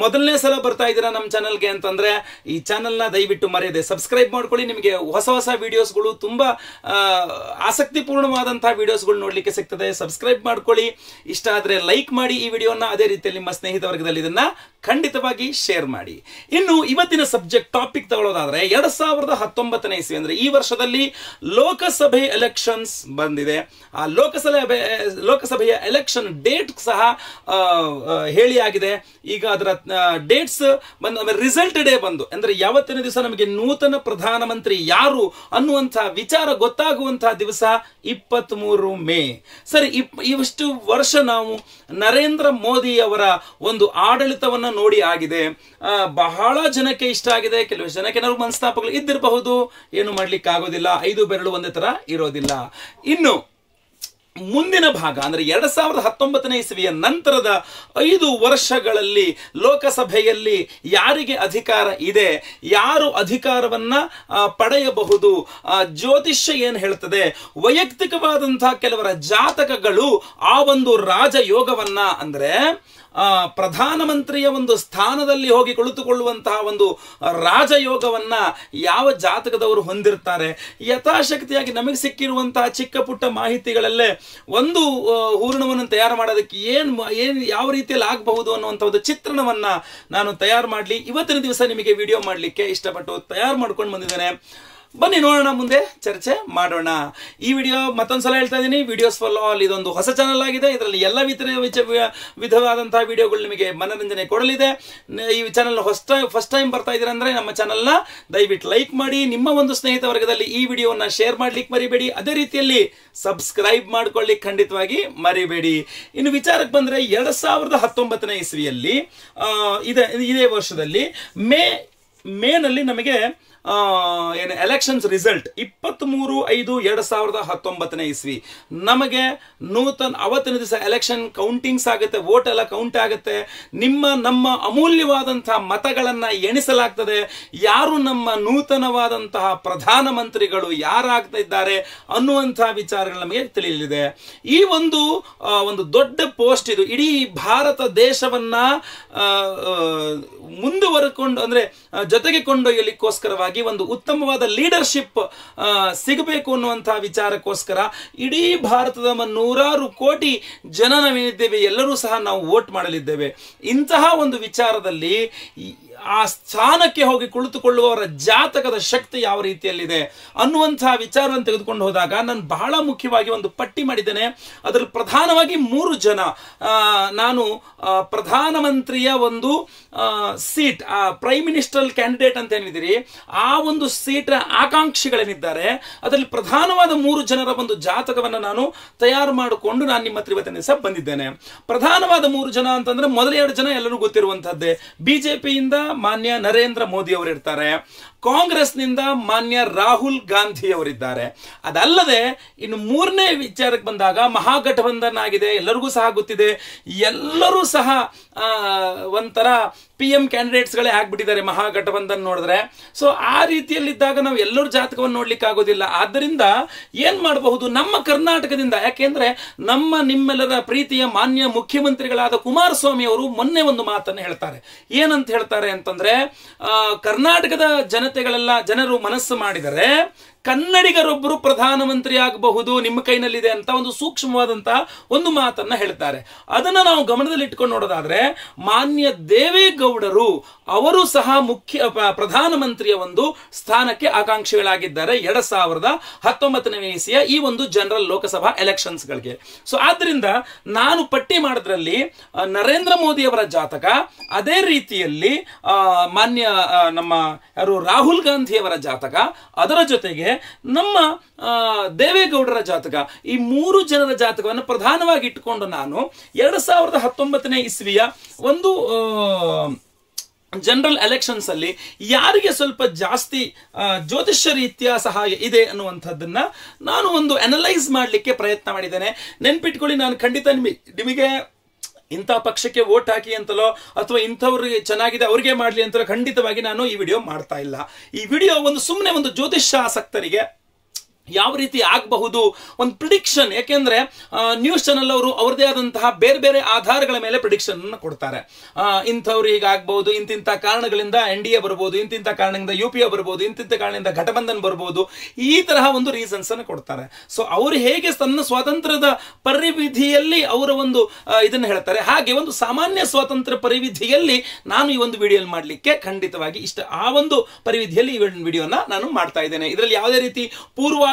ಮೊದಲನೇ ಸಲ ಬರ್ತಾ ಇದ್ದೀರಾ ನಮ್ಮ ಚಾನಲ್ಗೆ ಅಂತಂದ್ರೆ ಈ ಚಾನಲ್ನ ದಯವಿಟ್ಟು ಮರೆಯದೆ. ಸಬ್ಸ್ಕ್ರೈಬ್ ಮಾಡ್ಕೊಳ್ಳಿ. ನಿಮಗೆ ಹೊಸ ಹೊಸ ವಿಡಿಯೋಸ್ಗಳು ತುಂಬಾ ಆಸಕ್ತಿಪೂರ್ಣವಾದಂತಹ ವಿಡಿಯೋಸ್ಗಳು ನೋಡ್ಲಿಕ್ಕೆ ಸಿಗ್ತದೆ. ಸಬ್ಸ್ಕ್ರೈಬ್ ಮಾಡ್ಕೊಳ್ಳಿ. ಇಷ್ಟ ಆದ್ರೆ ಲೈಕ್ ಮಾಡಿ ಈ ವಿಡಿಯೋನ ಅದೇ ರೀತಿಯಲ್ಲಿ ನಿಮ್ಮ ಸ್ನೇಹಿತ ವರ್ಗದಲ್ಲಿ ಇದನ್ನ ಖಂಡಿತವಾಗಿ ಶೇರ್ ಮಾಡಿ. ಇನ್ನು ಇವತ್ತಿನ ಸಬ್ಜೆಕ್ಟ್ ಟಾಪಿಕ್ ತಗೊಳ್ಳೋದಾದ್ರೆ ಎರಡ್ ಸಾವಿರದ ಹತ್ತೊಂಬತ್ತನೇ ಇಸ್ವಿ ಅಂದ್ರೆ ಈ ವರ್ಷದಲ್ಲಿ ಲೋಕಸಭೆ ಎಲೆಕ್ಷನ್ಸ್ ಬಂದಿದೆ. ಆ ಲೋಕಸಭೆ, ಲೋಕಸಭೆಯ ಎಲೆಕ್ಷನ್ ಡೇಟ್ ಸಹ ಹೇಳಿ ಆಗಿದೆ. ಈಗ ಅದರ ಡೇಟ್ಸ್ ಬಂದು ರಿಸಲ್ಟ್ ಡೇ ಬಂದು. ಅಂದ್ರೆ ಯಾವತ್ತಿನ ದಿವಸ ನಮಗೆ ನೂತನ ಪ್ರಧಾನಮಂತ್ರಿ ಯಾರು ಅನ್ನುವಂತಹ ವಿಚಾರ ಗೊತ್ತಾಗುವಂತಹ ದಿವಸ ಇಪ್ಪತ್ತ್ ಮೇ. ಸರಿ ಇವಷ್ಟು ವರ್ಷ ನಾವು ನರೇಂದ್ರ ಮೋದಿ ಅವರ ಒಂದು ಆಡಳಿತವನ್ನ ನೋಡಿ ಆಗಿದೆ. ಬಹಳ ಜನಕ್ಕೆ ಇಷ್ಟ ಆಗಿದೆ ಕೆಲವು ಜನಕ್ಕೆ ನಾವು ಮನಸ್ತಾಪಗಳು ಇದ್ದಿರಬಹುದು. ಏನು ಮಾಡ್ಲಿಕ್ಕೆ ಆಗೋದಿಲ್ಲ ಐದು ಬೆರಳು ಒಂದೇ ತರ ಇರೋದಿಲ್ಲ. ಇನ್ನು ಮುಂದಿನ ಭಾಗ, ಅಂದ್ರೆ ಎರಡ್ ಸಾವಿರದ ಹತ್ತೊಂಬತ್ತನೇ ಇಸವಿಯ ನಂತರದ ಐದು ವರ್ಷಗಳಲ್ಲಿ ಲೋಕಸಭೆಯಲ್ಲಿ ಯಾರಿಗೆ ಅಧಿಕಾರ ಇದೆ, ಯಾರು ಅಧಿಕಾರವನ್ನ ಪಡೆಯಬಹುದು ಜ್ಯೋತಿಷ್ಯ ಏನು ಹೇಳ್ತದೆ ವೈಯಕ್ತಿಕವಾದಂತಹ ಕೆಲವರ ಜಾತಕಗಳು ಆ ಒಂದು ರಾಜಯೋಗವನ್ನ, ಅಂದ್ರೆ ಪ್ರಧಾನಮಂತ್ರಿಯ ಒಂದು ಸ್ಥಾನದಲ್ಲಿ ಹೋಗಿ ಕುಳಿತುಕೊಳ್ಳುವಂತಹ ಒಂದು ರಾಜಯೋಗವನ್ನ ಯಾವ ಜಾತಕದವರು ಹೊಂದಿರ್ತಾರೆ? ಯಥಾಶಕ್ತಿಯಾಗಿ ನಮಗೆ ಸಿಕ್ಕಿರುವಂತಹ ಚಿಕ್ಕ ಪುಟ್ಟ ಮಾಹಿತಿಗಳಲ್ಲೇ ಒಂದು ಹೂರ್ಣವನ್ನು ತಯಾರು ಮಾಡೋದಕ್ಕೆ ಏನು ಏನ್ ಯಾವ ರೀತಿಯಲ್ಲಿ ಆಗಬಹುದು ಅನ್ನುವಂಥ ಒಂದು ಚಿತ್ರಣವನ್ನ ನಾನು ತಯಾರು ಮಾಡಲಿ. ಇವತ್ತಿನ ದಿವಸ ನಿಮಗೆ ವಿಡಿಯೋ ಮಾಡಲಿಕ್ಕೆ ಇಷ್ಟಪಟ್ಟು ತಯಾರು ಮಾಡ್ಕೊಂಡು ಬಂದಿದ್ದೇನೆ. ಬನ್ನಿ ನೋಡೋಣ ಮುಂದೆ ಚರ್ಚೆ ಮಾಡೋಣ. ಈ ವಿಡಿಯೋ ಮತ್ತೊಂದ್ಸಲ ಹೇಳ್ತಾ ಇದ್ದೀನಿ. ವಿಡಿಯೋಸ್ ಫಾಲೋ ಆಲ್ ಇದೊಂದು ಹೊಸ ಚಾನಲ್ ಆಗಿದೆ. ಇದರಲ್ಲಿ ಎಲ್ಲ ವಿಧ ವಿಧವಾದಂತಹ ವಿಡಿಯೋಗಳು ನಿಮಗೆ ಮನರಂಜನೆ ಕೊಡಲಿದೆ. ಈ ಚಾನಲ್ ಹೊಸ ಫಸ್ಟ್ ಟೈಮ್ ಬರ್ತಾ ಇದ್ದೀರಾ ಅಂದ್ರೆ ನಮ್ಮ ಚಾನಲ್ನ ದಯವಿಟ್ಟು ಲೈಕ್ ಮಾಡಿ. ನಿಮ್ಮ ಒಂದು ಸ್ನೇಹಿತ ವರ್ಗದಲ್ಲಿ ಈ ವಿಡಿಯೋನ ಶೇರ್ ಮಾಡ್ಲಿಕ್ಕೆ ಮರಿಬೇಡಿ. ಅದೇ ರೀತಿಯಲ್ಲಿ ಸಬ್ಸ್ಕ್ರೈಬ್ ಮಾಡ್ಕೊಳ್ಳಿಕ್ಕೆ ಖಂಡಿತವಾಗಿ ಮರಿಬೇಡಿ. ಇನ್ನು ವಿಚಾರಕ್ಕೆ ಬಂದ್ರೆ ಎರಡು ಸಾವಿರದ ಹತ್ತೊಂಬತ್ತನೇ ಇಸ್ವಿಯಲ್ಲಿ ಇದೇ ಇದೇ ವರ್ಷದಲ್ಲಿ ಮೇ, ಮೇನಲ್ಲಿ ನಮಗೆ ಏನು ಎಲೆಕ್ಷನ್ಸ್ ರಿಸಲ್ಟ್ ಇಪ್ಪತ್ತ್ ಮೂರು ಐದು ಎರಡು ಸಾವಿರದ ಹತ್ತೊಂಬತ್ತನೇ ಇಸ್ವಿ. ನಮಗೆ ನೂತನ, ಅವತ್ತಿನ ದಿವಸ ಎಲೆಕ್ಷನ್ ಕೌಂಟಿಂಗ್ಸ್ ಆಗುತ್ತೆ ವೋಟ್ ಎಲ್ಲ ಕೌಂಟ್ ಆಗುತ್ತೆ. ನಿಮ್ಮ, ನಮ್ಮ ಅಮೂಲ್ಯವಾದಂತಹ ಮತಗಳನ್ನು ಎಣಿಸಲಾಗ್ತದೆ. ಯಾರು ನಮ್ಮ ನೂತನವಾದಂತಹ ಪ್ರಧಾನಮಂತ್ರಿಗಳು ಯಾರಾಗ್ತಾ ಇದ್ದಾರೆ ಅನ್ನುವಂತಹ ವಿಚಾರಗಳು ನಮಗೆ ತಿಳಿಯಲಿದೆ. ಈ ಒಂದು ಒಂದು ದೊಡ್ಡ ಪೋಸ್ಟ್ ಇದು, ಇಡೀ ಭಾರತ ದೇಶವನ್ನ ಮುಂದುವರೆಕೊಂಡು, ಅಂದ್ರೆ ಜೊತೆಗೆ ಕೊಂಡೊಯ್ಯಲಿಕ್ಕೋಸ್ಕರವಾಗಿ ಒಂದು ಉತ್ತಮವಾದ ಲೀಡರ್ಶಿಪ್ ಸಿಗಬೇಕು ಅನ್ನುವಂತಹ ವಿಚಾರಕ್ಕೋಸ್ಕರ ಇಡೀ ಭಾರತದ ನೂರಾರು ಕೋಟಿ ಜನ ನಾವೇನಿದ್ದೇವೆ ಎಲ್ಲರೂ ಸಹ ನಾವು ವೋಟ್ ಮಾಡಲಿದ್ದೇವೆ. ಇಂತಹ ಒಂದು ವಿಚಾರದಲ್ಲಿ ಆ ಸ್ಥಾನಕ್ಕೆ ಹೋಗಿ ಕುಳಿತುಕೊಳ್ಳುವವರ ಜಾತಕದ ಶಕ್ತಿ ಯಾವ ರೀತಿಯಲ್ಲಿದೆ ಅನ್ನುವಂತಹ ವಿಚಾರವನ್ನು ತೆಗೆದುಕೊಂಡು ಹೋದಾಗ ನಾನು ಬಹಳ ಮುಖ್ಯವಾಗಿ ಒಂದು ಪಟ್ಟಿ ಮಾಡಿದ್ದೇನೆ. ಅದರಲ್ಲಿ ಪ್ರಧಾನವಾಗಿ ಮೂರು ಜನ. ನಾನು ಆ, ಪ್ರಧಾನಮಂತ್ರಿಯ ಒಂದು ಸೀಟ್ ಪ್ರೈಮ್ ಮಿನಿಸ್ಟರ್ ಕ್ಯಾಂಡಿಡೇಟ್ ಅಂತ ಏನಿದ್ದೀರಿ ಆ ಒಂದು ಸೀಟ್ ಆಕಾಂಕ್ಷಿಗಳೇನಿದ್ದಾರೆ ಅದರಲ್ಲಿ ಪ್ರಧಾನವಾದ ಮೂರು ಜನರ ಒಂದು ಜಾತಕವನ್ನು ನಾನು ತಯಾರು ಮಾಡಿಕೊಂಡು ನಾನು ನಿಮ್ಮ ಹತ್ರ ಇವತ್ತಿನ ಬಂದಿದ್ದೇನೆ. ಪ್ರಧಾನವಾದ ಮೂರು ಜನ ಅಂತಂದ್ರೆ ಮೊದಲ ಎರಡು ಜನ ಎಲ್ಲರೂ ಗೊತ್ತಿರುವಂತಹದ್ದೇ ಬಿಜೆಪಿಯಿಂದ ಮಾನ್ಯ ನರೇಂದ್ರ ಮೋದಿ ಅವರಿರ್ತಾರೆ ಕಾಂಗ್ರೆಸ್ನಿಂದ ಮಾನ್ಯ ರಾಹುಲ್ ಗಾಂಧಿ ಅವರಿದ್ದಾರೆ ಅದಲ್ಲದೆ, ಇನ್ನು ಮೂರನೇ ವಿಚಾರಕ್ಕೆ ಬಂದಾಗ ಮಹಾಗಠಬಂಧನ್ ಆಗಿದೆ ಎಲ್ಲರಿಗೂ ಸಹ ಗೊತ್ತಿದೆ. ಎಲ್ಲರೂ ಸಹ ಒಂಥರ ಪಿ ಎಂ ಕ್ಯಾಂಡಿಡೇಟ್ಸ್ಗಳೇ ಆಗ್ಬಿಟ್ಟಿದ್ದಾರೆ ಮಹಾಗಠಬಂಧನ್ ನೋಡಿದ್ರೆ. ಸೊ ಆ ರೀತಿಯಲ್ಲಿದ್ದಾಗ ನಾವು ಎಲ್ಲರ ಜಾತಕವನ್ನು ನೋಡ್ಲಿಕ್ಕೆ ಆಗೋದಿಲ್ಲ. ಆದ್ದರಿಂದ ಏನ್ ಮಾಡಬಹುದು? ನಮ್ಮ ಕರ್ನಾಟಕದಿಂದ, ಯಾಕೆಂದ್ರೆ ನಮ್ಮ ನಿಮ್ಮೆಲ್ಲರ ಪ್ರೀತಿಯ ಮಾನ್ಯ ಮುಖ್ಯಮಂತ್ರಿಗಳಾದ ಕುಮಾರಸ್ವಾಮಿ ಅವರು ಮೊನ್ನೆ ಒಂದು ಮಾತನ್ನು ಹೇಳ್ತಾರೆ. ಏನಂತ ಹೇಳ್ತಾರೆ ಅಂತಂದ್ರೆ ಕರ್ನಾಟಕದ ಕರ್ನಾಟಕದ ಜನತೆಗಳೆಲ್ಲ ಜನರು ಮನಸ್ಸು ಮಾಡಿದರೆ ಕನ್ನಡಿಗರೊಬ್ಬರು ಪ್ರಧಾನಮಂತ್ರಿ ಆಗಬಹುದು ನಿಮ್ಮ ಕೈನಲ್ಲಿದೆ ಅಂತ ಒಂದು ಸೂಕ್ಷ್ಮವಾದಂತಹ ಒಂದು ಮಾತನ್ನ ಹೇಳ್ತಾರೆ. ಅದನ್ನ ನಾವು ಗಮನದಲ್ಲಿ ಇಟ್ಕೊಂಡು ನೋಡೋದಾದ್ರೆ ಮಾನ್ಯ ದೇವೇಗೌಡರು ಅವರು ಸಹ ಮುಖ್ಯ ಪ್ರಧಾನಮಂತ್ರಿಯ ಒಂದು ಸ್ಥಾನಕ್ಕೆ ಆಕಾಂಕ್ಷಿಗಳಾಗಿದ್ದಾರೆ ಎರಡ್ ಸಾವಿರದ ಹತ್ತೊಂಬತ್ತನೇ ಇಸಿಯ ಈ ಒಂದು ಜನರಲ್ ಲೋಕಸಭಾ ಎಲೆಕ್ಷನ್ಸ್ ಗಳಿಗೆ ಸೊ ಆದ್ರಿಂದ ನಾನು ಪಟ್ಟಿ ಮಾಡಿದ್ರಲ್ಲಿ ನರೇಂದ್ರ ಮೋದಿ ಅವರ ಜಾತಕ, ಅದೇ ರೀತಿಯಲ್ಲಿ ಮಾನ್ಯ ನಮ್ಮ ಯಾರು ರಾಹುಲ್ ಗಾಂಧಿ ಅವರ ಜಾತಕ, ಅದರ ಜೊತೆಗೆ ನಮ್ಮ ದೇವೇಗೌಡರ ಜಾತಕ, ಈ ಮೂರು ಜನರ ಜಾತಕವನ್ನು ಪ್ರಧಾನವಾಗಿ ಇಟ್ಟುಕೊಂಡು ನಾನು ಎರಡ್ ಸಾವಿರದ ಹತ್ತೊಂಬತ್ತನೇ ಇಸ್ವಿಯ ಒಂದು ಜನರಲ್ ಎಲೆಕ್ಷನ್ಸ್ ಅಲ್ಲಿ ಯಾರಿಗೆ ಸ್ವಲ್ಪ ಜಾಸ್ತಿ ಜ್ಯೋತಿಷ್ಯ ರೀತಿಯ ಸಹಾಯ ಇದೆ ಅನ್ನುವಂಥದ್ದನ್ನ ನಾನು ಒಂದು ಅನಲೈಸ್ ಮಾಡಲಿಕ್ಕೆ ಪ್ರಯತ್ನ ಮಾಡಿದ್ದೇನೆ. ನೆನ್ಪಿಟ್ಕೊಳ್ಳಿ, ನಾನು ಖಂಡಿತ ನಿಮಗೆ ಇಂಥ ಪಕ್ಷಕ್ಕೆ ವೋಟ್ ಹಾಕಿ ಅಂತಲೋ ಅಥವಾ ಇಂಥವ್ರಿಗೆ ಚೆನ್ನಾಗಿದೆ ಅವ್ರಿಗೆ ಮಾಡಲಿ ಅಂತಲೋ ಖಂಡಿತವಾಗಿ ನಾನು ಈ ವಿಡಿಯೋ ಮಾಡ್ತಾ ಇಲ್ಲ. ಈ ವಿಡಿಯೋ ಒಂದು ಸುಮ್ಮನೆ ಒಂದು ಜ್ಯೋತಿಷ್ಯ ಆಸಕ್ತರಿಗೆ ಯಾವ ರೀತಿ ಆಗಬಹುದು? ಒಂದು ಪ್ರಿಡಿಕ್ಷನ್ ಯಾಕೆಂದ್ರೆ ನ್ಯೂಸ್ ಚಾನೆಲ್ ಅವರು ಅವ್ರದೇ ಆದಂತಹ ಬೇರೆ ಬೇರೆ ಆಧಾರಗಳ ಮೇಲೆ ಪ್ರಿಡಿಕ್ಷನ್ ಕೊಡ್ತಾರೆ. ಇಂಥವ್ರು ಈಗ ಆಗ್ಬಹುದು ಇಂತಿಂಥ ಕಾರಣಗಳಿಂದ ಎನ್ ಡಿ ಎ ಬರ್ಬೋದು ಇಂತಿಂಥ ಕಾರಣದಿಂದ ಯು ಪಿ ಎ ಬರ್ಬೋದು ಇಂತಿಂಥ ಕಾರಣದಿಂದ ಘಟಬಂಧನ್ ಬರ್ಬೋದು, ಈ ತರಹ ಒಂದು ರೀಸನ್ಸ್ ಅನ್ನು ಕೊಡ್ತಾರೆ. ಸೊ ಅವರು ಹೇಗೆ ತನ್ನ ಸ್ವಾತಂತ್ರ್ಯದ ಪರಿವಿಧಿಯಲ್ಲಿ ಅವರ ಒಂದು ಇದನ್ನು ಹೇಳ್ತಾರೆ. ಹಾಗೆ ಒಂದು ಸಾಮಾನ್ಯ ಸ್ವಾತಂತ್ರ್ಯ ಪರಿವಿಧಿಯಲ್ಲಿ ನಾನು ಈ ಒಂದು ವಿಡಿಯೋ ಮಾಡಲಿಕ್ಕೆ ಖಂಡಿತವಾಗಿ ಇಷ್ಟ. ಆ ಒಂದು ಪರಿವಿಧಿಯಲ್ಲಿ ಈ ವಿಡಿಯೋನ ನಾನು ಮಾಡ್ತಾ ಇದ್ದೇನೆ. ಇದರಲ್ಲಿ ಯಾವುದೇ ರೀತಿ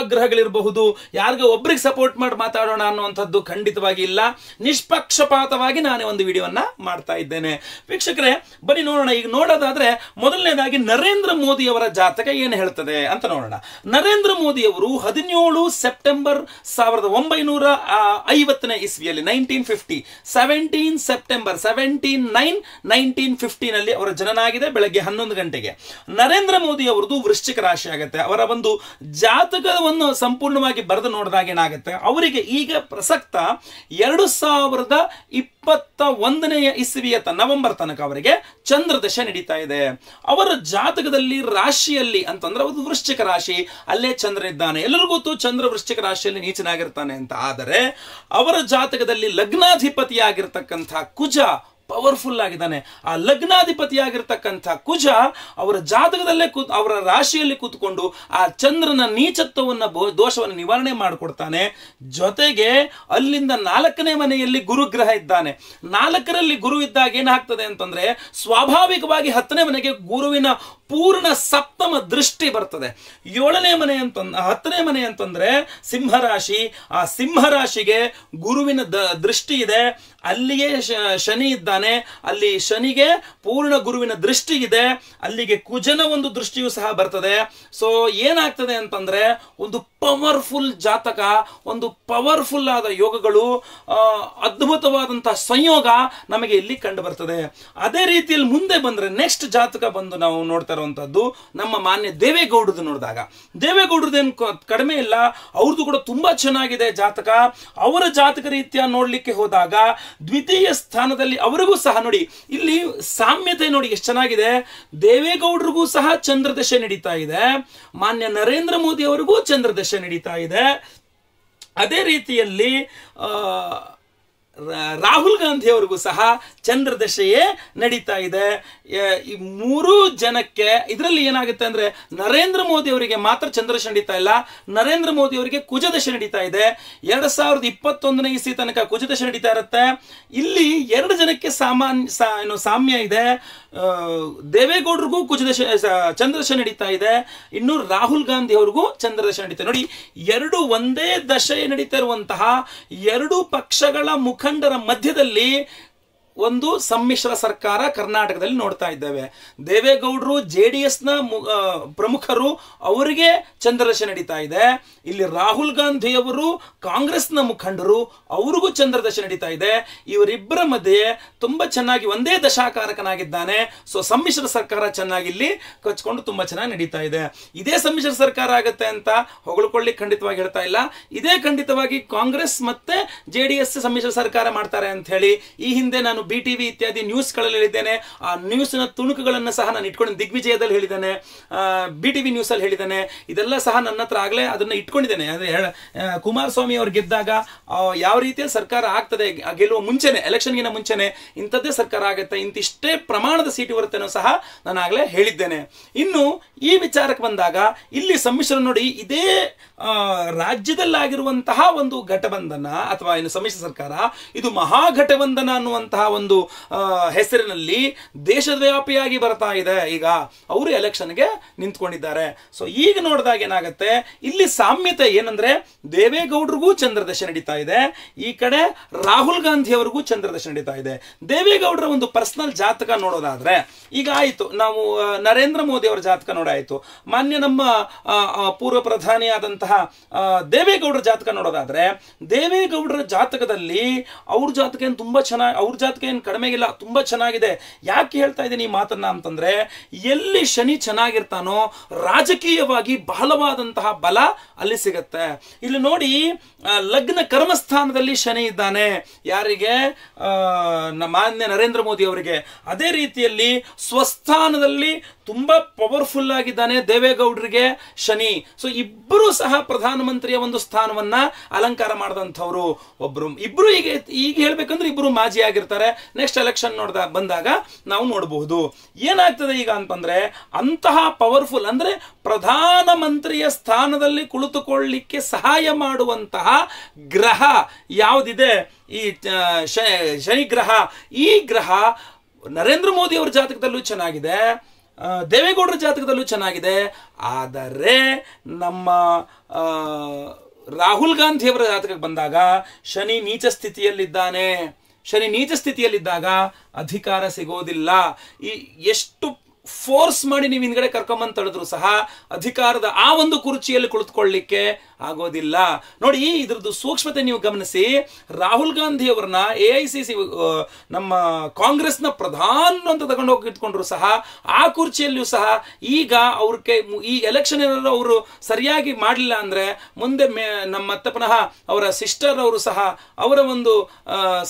ಪೂರ್ವಾಗ್ರಹಗಳಿರಬಹುದು ಯಾರಿಗೆ ಒಬ್ರಿಗೆ ಸಪೋರ್ಟ್ ಮಾಡಿ ಮಾತಾಡೋಣ ಅನ್ನುವಂಥದ್ದು ಖಂಡಿತವಾಗಿ ಇಲ್ಲ. ನಿಷ್ಪಕ್ಷಪಾತವಾಗಿ ನಾನೇ ಒಂದು ವಿಡಿಯೋವನ್ನ ಮಾಡ್ತಾ ಇದ್ದೇನೆ. ವೀಕ್ಷಕರೇ, ಬನ್ನಿ ನೋಡೋಣ. ಈಗ ನೋಡೋದಾದ್ರೆ ಮೊದಲನೇದಾಗಿ ನರೇಂದ್ರ ಮೋದಿ ಅವರ ಜಾತಕ ಏನು ಹೇಳ್ತದೆ ಅಂತ ನೋಡೋಣ. ನರೇಂದ್ರ ಮೋದಿ ಅವರು ಹದಿನೇಳು ಸೆಪ್ಟೆಂಬರ್ ಸಾವಿರದ ಒಂಬೈನೂರ ಐವತ್ತನೇ ಇಸ್ವಿಯಲ್ಲಿ nineteen fifty seventeen September seventeen nine nineteen ಫಿಫ್ಟಿನಲ್ಲಿ ಅವರ ಜನನ ಆಗಿದೆ ಬೆಳಗ್ಗೆ ಹನ್ನೊಂದು ಗಂಟೆಗೆ. ನರೇಂದ್ರ ಮೋದಿ ಅವರದು ವೃಶ್ಚಿಕ ರಾಶಿ ಆಗುತ್ತೆ. ಅವರ ಒಂದು ಜಾತಕವನ್ನು ಸಂಪೂರ್ಣವಾಗಿ ಬರೆದು ನೋಡಿದಾಗ ಏನಾಗುತ್ತೆ? ಅವರಿಗೆ ಈಗ ಪ್ರಸಕ್ತ ಎರಡು ಸಾವಿರದ ಇಪ್ಪತ್ತ ಒಂದನೆಯ ಇಸ್ವಿಯ ನವೆಂಬರ್ ತನಕ ಅವರಿಗೆ ಚಂದ್ರ ದಶೆ ನಡೀತಾ ಇದೆ. ಅವರ ಜಾತಕದಲ್ಲಿ ರಾಶಿಯಲ್ಲಿ ಅಂತಂದ್ರೆ ಅವರು ವೃಶ್ಚಿಕ ರಾಶಿ, ಅಲ್ಲೇ ಚಂದ್ರ ಇದ್ದಾನೆ. ಎಲ್ಲರಿಗೂ ಗೊತ್ತು ಚಂದ್ರ ವೃಶ್ಚಿಕ ರಾಶಿಯಲ್ಲಿ ನೀಚನಾಗಿರ್ತಾನೆ ಅಂತ. ಆದರೆ ಅವರ ಜಾತಕದಲ್ಲಿ ಲಗ್ನಾಧಿಪತಿಯಾಗಿರ್ತಕ್ಕಂಥ ಕುಜ ಪವರ್ಫುಲ್ ಆಗಿದ್ದಾನೆ. ಆ ಲಗ್ನಾಧಿಪತಿಯಾಗಿರ್ತಕ್ಕಂಥ ಕುಜ ಅವರ ಜಾತಕದಲ್ಲೇ ಕೂತ್ ಅವರ ರಾಶಿಯಲ್ಲಿ ಕೂತ್ಕೊಂಡು ಆ ಚಂದ್ರನ ನೀಚತ್ವವನ್ನ ದೋಷವನ್ನು ನಿವಾರಣೆ ಮಾಡಿಕೊಡ್ತಾನೆ. ಜೊತೆಗೆ ಅಲ್ಲಿಂದ ನಾಲ್ಕನೇ ಮನೆಯಲ್ಲಿ ಗುರುಗ್ರಹ ಇದ್ದಾನೆ. ನಾಲ್ಕರಲ್ಲಿ ಗುರು ಇದ್ದಾಗ ಏನಾಗ್ತದೆ ಅಂತಂದ್ರೆ, ಸ್ವಾಭಾವಿಕವಾಗಿ ಹತ್ತನೇ ಮನೆಗೆ ಗುರುವಿನ ಪೂರ್ಣ ಸಪ್ತಮ ದೃಷ್ಟಿ ಬರ್ತದೆ. ಏಳನೇ ಮನೆ ಅಂತ ಹತ್ತನೇ ಮನೆ ಅಂತಂದ್ರೆ ಸಿಂಹರಾಶಿ. ಆ ಸಿಂಹರಾಶಿಗೆ ಗುರುವಿನ ದೃಷ್ಟಿ ಇದೆ. ಅಲ್ಲಿಯೇ ಶನಿ ಇದ್ದಾನೆ. ಅಲ್ಲಿ ಶನಿಗೆ ಪೂರ್ಣ ಗುರುವಿನ ದೃಷ್ಟಿ ಇದೆ. ಅಲ್ಲಿಗೆ ಕುಜನ ಒಂದು ದೃಷ್ಟಿಯು ಸಹ ಬರ್ತದೆ. ಸೊ ಏನಾಗ್ತದೆ ಅಂತಂದ್ರೆ ಒಂದು ಪವರ್ಫುಲ್ ಜಾತಕ, ಒಂದು ಪವರ್ಫುಲ್ ಆದ ಯೋಗಗಳು ಅದ್ಭುತವಾದಂತಹ ಸಂಯೋಗ ನಮಗೆ ಇಲ್ಲಿ ಕಂಡು ಬರ್ತದೆ ಅದೇ ರೀತಿಯಲ್ಲಿ ಮುಂದೆ ಬಂದ್ರೆ ನೆಕ್ಸ್ಟ್ ಜಾತಕ ಬಂದು ನಾವು ನೋಡ್ತಾ ಇರುವಂಥದ್ದು ನಮ್ಮ ಮಾನ್ಯ ದೇವೇಗೌಡರದು ನೋಡಿದಾಗ. ದೇವೇಗೌಡರದೇನು ಕಡಿಮೆ ಇಲ್ಲ, ಅವ್ರದ್ದು ಕೂಡ ತುಂಬಾ ಚೆನ್ನಾಗಿದೆ ಜಾತಕ. ಅವರ ಜಾತಕ ರೀತಿಯ ನೋಡಲಿಕ್ಕೆ ಹೋದಾಗ ದ್ವಿತೀಯ ಸ್ಥಾನದಲ್ಲಿ ಅವರಿಗೂ ಸಹ ನೋಡಿ, ಇಲ್ಲಿ ಸಾಮ್ಯತೆ ನೋಡಿ ಎಷ್ಟು ಚೆನ್ನಾಗಿದೆ. ದೇವೇಗೌಡರಿಗೂ ಸಹ ಚಂದ್ರದಶೆ ನಡೀತಾ ಇದೆ. ಮಾನ್ಯ ನರೇಂದ್ರ ಮೋದಿ ಅವರಿಗೂ ಚಂದ್ರದಶೆ ನಡೀತಾ ಇದೆ. ಅದೇ ರೀತಿಯಲ್ಲಿ ರಾಹುಲ್ ಗಾಂಧಿ ಅವ್ರಿಗೂ ಸಹ ಚಂದ್ರದಶೆಯೇ ನಡೀತಾ ಇದೆ. ಈ ಮೂರು ಜನಕ್ಕೆ ಇದರಲ್ಲಿ ಏನಾಗುತ್ತೆ ಅಂದ್ರೆ ನರೇಂದ್ರ ಮೋದಿ ಅವರಿಗೆ ಮಾತ್ರ ಚಂದ್ರದಶೆ ನಡೀತಾ ಇಲ್ಲ. ನರೇಂದ್ರ ಮೋದಿ ಅವರಿಗೆ ಕುಜದಶೆ ನಡೀತಾ ಇದೆ. ಎರಡು ಸಾವಿರದ ಇಪ್ಪತ್ತೊಂದನೇ ಇಸಿ ತನಕ ಕುಜದಶೆ ನಡೀತಾ ಇರುತ್ತೆ. ಇಲ್ಲಿ ಎರಡು ಜನಕ್ಕೆ ಸಾಮಾನ್ಯ ಏನು ಸಾಮ್ಯ ಇದೆ. ದೇವೇಗೌಡ್ರಿಗೂ ಕುಜದಶೆ ಚಂದ್ರದಶೆ ನಡೀತಾ ಇದೆ. ಇನ್ನು ರಾಹುಲ್ ಗಾಂಧಿ ಅವ್ರಿಗೂ ಚಂದ್ರದಶೆ ನಡೀತಾ ನೋಡಿ, ಎರಡು ಒಂದೇ ದಶೆ ನಡೀತಾ ಇರುವಂತಹ ಎರಡು ಪಕ್ಷಗಳ ಮುಖಂಡರ ಮಧ್ಯದಲ್ಲಿ ಒಂದು ಸಮ್ಮಿಶ್ರ ಸರ್ಕಾರ ಕರ್ನಾಟಕದಲ್ಲಿ ನೋಡ್ತಾ ಇದ್ದೇವೆ. ದೇವೇಗೌಡರು ಜೆ ಡಿ ಎಸ್ನ ಪ್ರಮುಖರು ಅವರಿಗೆ ಚಂದ್ರದರ್ಶನ ನಡೀತಾ ಇದೆ. ಇಲ್ಲಿ ರಾಹುಲ್ ಗಾಂಧಿಯವರು ಕಾಂಗ್ರೆಸ್ನ ಮುಖಂಡರು ಅವ್ರಿಗೂ ಚಂದ್ರದಶೆ ನಡೀತಾ ಇದೆ. ಇವರಿಬ್ಬರ ಮಧ್ಯೆ ತುಂಬ ಚೆನ್ನಾಗಿ ಒಂದೇ ದಶಾಕಾರಕನಾಗಿದ್ದಾನೆ. ಸೊ ಸಮ್ಮಿಶ್ರ ಸರ್ಕಾರ ಚೆನ್ನಾಗಿ ಇಲ್ಲಿ ಕಚ್ಕೊಂಡು ತುಂಬ ಚೆನ್ನಾಗಿ ನಡೀತಾ ಇದೆ. ಇದೇ ಸಮ್ಮಿಶ್ರ ಸರ್ಕಾರ ಆಗುತ್ತೆ ಅಂತ ಹೊಗಳ್ಕೊಳ್ಳಿ ಖಂಡಿತವಾಗಿ ಹೇಳ್ತಾ ಇಲ್ಲ. ಇದೇ ಖಂಡಿತವಾಗಿ ಕಾಂಗ್ರೆಸ್ ಮತ್ತೆ ಜೆ ಡಿ ಎಸ್ ಸಮ್ಮಿಶ್ರ ಸರ್ಕಾರ ಮಾಡ್ತಾರೆ ಅಂತ ಹೇಳಿ ಈ ಹಿಂದೆ ನಾನು ಬಿ ಟಿವಿ ಇತ್ಯಾದಿ ನ್ಯೂಸ್ಗಳಲ್ಲಿ ಹೇಳಿದ್ದೇನೆ. ಆ ನ್ಯೂಸ್ನ ತುಣುಕುಗಳನ್ನು ಸಹ ನಾನು ಇಟ್ಕೊಂಡು ದಿಗ್ವಿಜಯದಲ್ಲಿ ಹೇಳಿದ್ದೇನೆ. ಬಿ ಟಿವಿ ನ್ಯೂಸಲ್ಲಿ ಹೇಳಿದ್ದೇನೆ. ಇದೆಲ್ಲ ಸಹ ನನ್ನ ಹತ್ರ ಆಗಲೇ ಅದನ್ನ ಇಟ್ಕೊಂಡಿದ್ದೇನೆ. ಅಂದ್ರೆ ಕುಮಾರಸ್ವಾಮಿ ಅವ್ರು ಗೆದ್ದಾಗ ಯಾವ ರೀತಿಯ ಸರ್ಕಾರ ಆಗ್ತದೆ ಗೆಲ್ಲುವ ಮುಂಚೆನೆ ಎಲೆಕ್ಷನ್ಗಿನ ಮುಂಚೆನೆ, ಇಂಥದ್ದೇ ಸರ್ಕಾರ ಆಗುತ್ತೆ, ಇಂತಿಷ್ಟೇ ಪ್ರಮಾಣದ ಸೀಟು ಬರುತ್ತೆ ಸಹ ನಾನು ಆಗಲೇ ಹೇಳಿದ್ದೇನೆ. ಇನ್ನು ಈ ವಿಚಾರಕ್ಕೆ ಬಂದಾಗ, ಇಲ್ಲಿ ಸಮ್ಮಿಶ್ರ ನೋಡಿ ಇದೇ ರಾಜ್ಯದಲ್ಲಾಗಿರುವಂತಹ ಒಂದು ಘಟಬಂಧನ ಅಥವಾ ಏನು ಸಮ್ಮಿಶ್ರ ಸರ್ಕಾರ, ಇದು ಮಹಾಘಟಬಂಧನ ಅನ್ನುವಂತಹ ಒಂದು ಹೆಸರಿನಲ್ಲಿ ದೇಶವ್ಯಾಪಿಯಾಗಿ ಬರ್ತಾ ಇದೆ. ಈಗ ಅವರು ಎಲೆಕ್ಷನ್ಗೆ ನಿಂತ್ಕೊಂಡಿದ್ದಾರೆ. ಸೊ ಈಗ ನೋಡಿದಾಗ ಏನಾಗುತ್ತೆ? ಇಲ್ಲಿ ಸಾಮ್ಯತೆ ಏನಂದ್ರೆ, ದೇವೇಗೌಡರಿಗೂ ಚಂದ್ರದಶೆ ನಡೀತಾ ಇದೆ. ಈ ಕಡೆ ರಾಹುಲ್ ಗಾಂಧಿ ಅವರಿಗೂ ನಡೀತಾ ಇದೆ. ದೇವೇಗೌಡರ ಒಂದು ಪರ್ಸನಲ್ ಜಾತಕ ನೋಡೋದಾದ್ರೆ, ಈಗ ಆಯಿತು, ನಾವು ನರೇಂದ್ರ ಮೋದಿ ಅವರ ಜಾತಕ ನೋಡಾಯಿತು. ಮಾನ್ಯ ನಮ್ಮ ಪೂರ್ವ ಪ್ರಧಾನಿಯಾದಂತಹ ಆ, ದೇವೇಗೌಡರ ಜಾತಕ ನೋಡೋದಾದ್ರೆ ದೇವೇಗೌಡರ ಜಾತಕದಲ್ಲಿ ಅವ್ರ ಜಾತಕ ಏನು ತುಂಬಾ ಚೆನ್ನಾಗಿ ಅವ್ರ ಜಾತಕ ಏನು ಕಡಿಮೆ ಇಲ್ಲ ತುಂಬಾ ಚೆನ್ನಾಗಿದೆ. ಯಾಕೆ ಹೇಳ್ತಾ ಇದ್ದೀನಿ ಈ ಮಾತನ್ನ ಅಂತಂದ್ರೆ ಎಲ್ಲಿ ಶನಿ ಚೆನ್ನಾಗಿರ್ತಾನೋ ರಾಜಕೀಯವಾಗಿ ಬಹಳವಾದಂತಹ ಬಲ ಅಲ್ಲಿ ಸಿಗತ್ತೆ. ಇಲ್ಲಿ ನೋಡಿ ಲಗ್ನ ಕರ್ಮಸ್ಥಾನದಲ್ಲಿ ಶನಿ ಇದ್ದಾನೆ. ಯಾರಿಗೆ? ಮಾನ್ಯ ನರೇಂದ್ರ ಮೋದಿ ಅವರಿಗೆ. ಅದೇ ರೀತಿಯಲ್ಲಿ ಸ್ವಸ್ಥಾನದಲ್ಲಿ ತುಂಬಾ ಪವರ್ಫುಲ್ ಆಗಿದ್ದಾನೆ ದೇವೇಗೌಡರಿಗೆ ಶನಿ. ಸೊ ಇಬ್ಬರು ಸಹ ಪ್ರಧಾನಮಂತ್ರಿಯ ಒಂದು ಸ್ಥಾನವನ್ನ ಅಲಂಕಾರ ಮಾಡಿದಂಥವ್ರು ಒಬ್ರು. ಇಬ್ರು ಈಗ ಈಗ ಹೇಳ್ಬೇಕಂದ್ರೆ ಇಬ್ರು ಮಾಜಿ ಆಗಿರ್ತಾರೆ. ನೆಕ್ಸ್ಟ್ ಎಲೆಕ್ಷನ್ ನೋಡ್ದ, ಬಂದಾಗ ನಾವು ನೋಡಬಹುದು. ಏನಾಗ್ತದೆ ಈಗ ಅಂತಂದ್ರೆ ಅಂತಹ ಪವರ್ಫುಲ್ ಅಂದ್ರೆ ಪ್ರಧಾನಮಂತ್ರಿಯ ಸ್ಥಾನದಲ್ಲಿ ಕುಳಿತುಕೊಳ್ಳಿಕ್ಕೆ ಸಹಾಯ ಮಾಡುವಂತಹ ಗ್ರಹ ಯಾವುದಿದೆ? ಈ ಶನಿ ಗ್ರಹ ಈ ಗ್ರಹ ನರೇಂದ್ರ ಮೋದಿ ಅವರ ಜಾತಕದಲ್ಲೂ ಚೆನ್ನಾಗಿದೆ. ದೇವೇಗೌಡರ ಜಾತಕದಲ್ಲೂ ಚೆನ್ನಾಗಿದೆ. ಆದರೆ ನಮ್ಮ ರಾಹುಲ್ ಗಾಂಧಿಯವರ ಜಾತಕಕ್ಕೆ ಬಂದಾಗ ಶನಿ ನೀಚ ಸ್ಥಿತಿಯಲ್ಲಿದ್ದಾನೆ. ಶನಿ ನೀಚ ಸ್ಥಿತಿಯಲ್ಲಿದ್ದಾಗ ಅಧಿಕಾರ ಸಿಗೋದಿಲ್ಲ. ಈ ಎಷ್ಟು ಫೋರ್ಸ್ ಮಾಡಿ ನೀವು ಹಿಂದ್ಗಡೆ ಕರ್ಕೊಂಬಂದು ತಳೆದ್ರು ಸಹ ಅಧಿಕಾರದ ಆ ಒಂದು ಕುರ್ಚಿಯಲ್ಲಿ ಕುಳಿತುಕೊಳ್ಳಿಕ್ಕೆ ಆಗೋದಿಲ್ಲ. ನೋಡಿ, ಇದ್ರದ್ದು ಸೂಕ್ಷ್ಮತೆ ನೀವು ಗಮನಿಸಿ, ರಾಹುಲ್ ಗಾಂಧಿ ಅವರನ್ನ ಎ ಐ ಸಿ ಸಿ ನಮ್ಮ ಕಾಂಗ್ರೆಸ್ನ ಪ್ರಧಾನ ಅಂತ ತಗೊಂಡು ಹೋಗಿ ಇಟ್ಕೊಂಡ್ರು ಸಹ, ಆ ಕುರ್ಚಿಯಲ್ಲಿಯೂ ಸಹ ಈಗ ಅವ್ರಿಗೆ ಈ ಎಲೆಕ್ಷನ್ ಏನಾದ್ರು ಅವರು ಸರಿಯಾಗಿ ಮಾಡಲಿಲ್ಲ ಅಂದ್ರೆ, ಮುಂದೆ ಮೇ, ನಮ್ಮ ಪುನಃ ಅವರ ಸಿಸ್ಟರ್ ಅವರು ಸಹ, ಅವರ ಒಂದು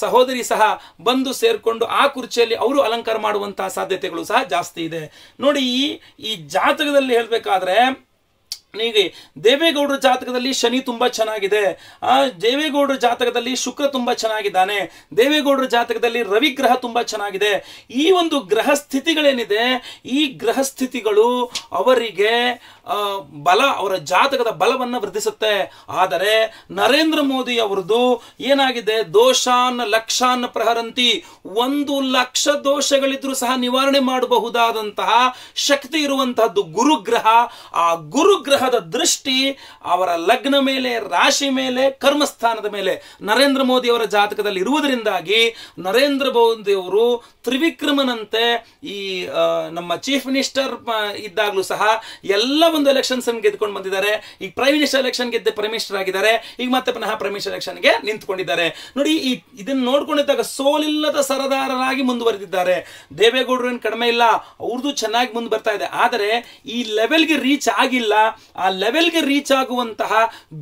ಸಹೋದರಿ ಸಹ ಬಂದು ಸೇರಿಕೊಂಡು ಆ ಕುರ್ಚಿಯಲ್ಲಿ ಅವರು ಅಲಂಕಾರ ಮಾಡುವಂತಹ ಸಾಧ್ಯತೆಗಳು ಸಹ ಜಾಸ್ತಿ ಇದೆ. ನೋಡಿ ಈ ಜಾತಕದಲ್ಲಿ ಹೇಳ್ಬೇಕಾದ್ರೆ ಹೀಗೆ ದೇವೇಗೌಡರ ಜಾತಕದಲ್ಲಿ ಶನಿ ತುಂಬಾ ಚೆನ್ನಾಗಿದೆ. ಆ, ದೇವೇಗೌಡರ ಜಾತಕದಲ್ಲಿ ಶುಕ್ರ ತುಂಬಾ ಚೆನ್ನಾಗಿದ್ದಾನೆ. ದೇವೇಗೌಡರ ಜಾತಕದಲ್ಲಿ ರವಿಗ್ರಹ ತುಂಬಾ ಚೆನ್ನಾಗಿದೆ. ಈ ಒಂದು ಗ್ರಹ ಸ್ಥಿತಿಗಳೇನಿದೆ? ಈ ಗ್ರಹ ಸ್ಥಿತಿಗಳು ಅವರಿಗೆ ಬಲ, ಅವರ ಜಾತಕದ ಬಲವನ್ನು ವೃದ್ಧಿಸುತ್ತೆ. ಆದರೆ ನರೇಂದ್ರ ಮೋದಿ ಅವರದು ಏನಾಗಿದೆ? ದೋಷಾನ್, ಲಕ್ಷಾನ್ ಪ್ರಹರಂತಿ. ಒಂದು ಲಕ್ಷ ದೋಷಗಳಿದ್ರೂ ಸಹ ನಿವಾರಣೆ ಮಾಡಬಹುದಾದಂತಹ ಶಕ್ತಿ ಇರುವಂತಹದ್ದು ಗುರುಗ್ರಹ. ಆ ಗುರುಗ್ರಹದ ದೃಷ್ಟಿ ಅವರ ಲಗ್ನ ಮೇಲೆ, ರಾಶಿ ಮೇಲೆ, ಕರ್ಮಸ್ಥಾನದ ಮೇಲೆ. ನರೇಂದ್ರ ಮೋದಿ ಅವರ ಜಾತಕದಲ್ಲಿ ಇರುವುದರಿಂದಾಗಿ ನರೇಂದ್ರ ಮೋದಿ ಅವರು ತ್ರಿವಿಕ್ರಮನಂತೆ ಈ ನಮ್ಮ ಚೀಫ್ ಮಿನಿಸ್ಟರ್ ಇದ್ದಾಗಲೂ ಸಹ ಎಲ್ಲ ಒಂದು ಎಲೆಕ್ಷನ್ಸ್ ಗೆದ್ಕೊಂಡು ಬಂದಿದ್ದಾರೆ. ಈಗ ಪ್ರೈಮ್ ಮಿನಿಸ್ಟರ್ ಎಲೆಕ್ಷನ್ ಗೆದ್ದೆ ಪ್ರೈಮ್ ಮಿನಿಸ್ಟರ್ ಆಗಿದ್ದಾರೆ. ಈಗ ಮತ್ತೆ ಪುನಃ ಪ್ರೈಮ್ ಮಿನಿಸ್ಟರ್ ಎಲೆಕ್ಷನ್ಗೆ ನಿಂತ್ಕೊಂಡಿದ್ದಾರೆ. ನೋಡಿ, ಈ ಇದನ್ನ ನೋಡ್ಕೊಂಡಿದ್ದಾಗ ಸೋಲಿಲ್ಲದ ಸರದಾರರಾಗಿ ಮುಂದುವರೆದಿದ್ದಾರೆ. ದೇವೇಗೌಡರು ಏನು ಕಡಿಮೆ ಇಲ್ಲ ಅವ್ರದ್ದು ಚೆನ್ನಾಗಿ ಮುಂದೆ ಬರ್ತಾ ಇದೆ. ಆದರೆ ಈ ಲೆವೆಲ್ಗೆ ರೀಚ್ ಆಗಿಲ್ಲ, ಆ ಲೆವೆಲ್ಗೆ ರೀಚ್ ಆಗುವಂತಹ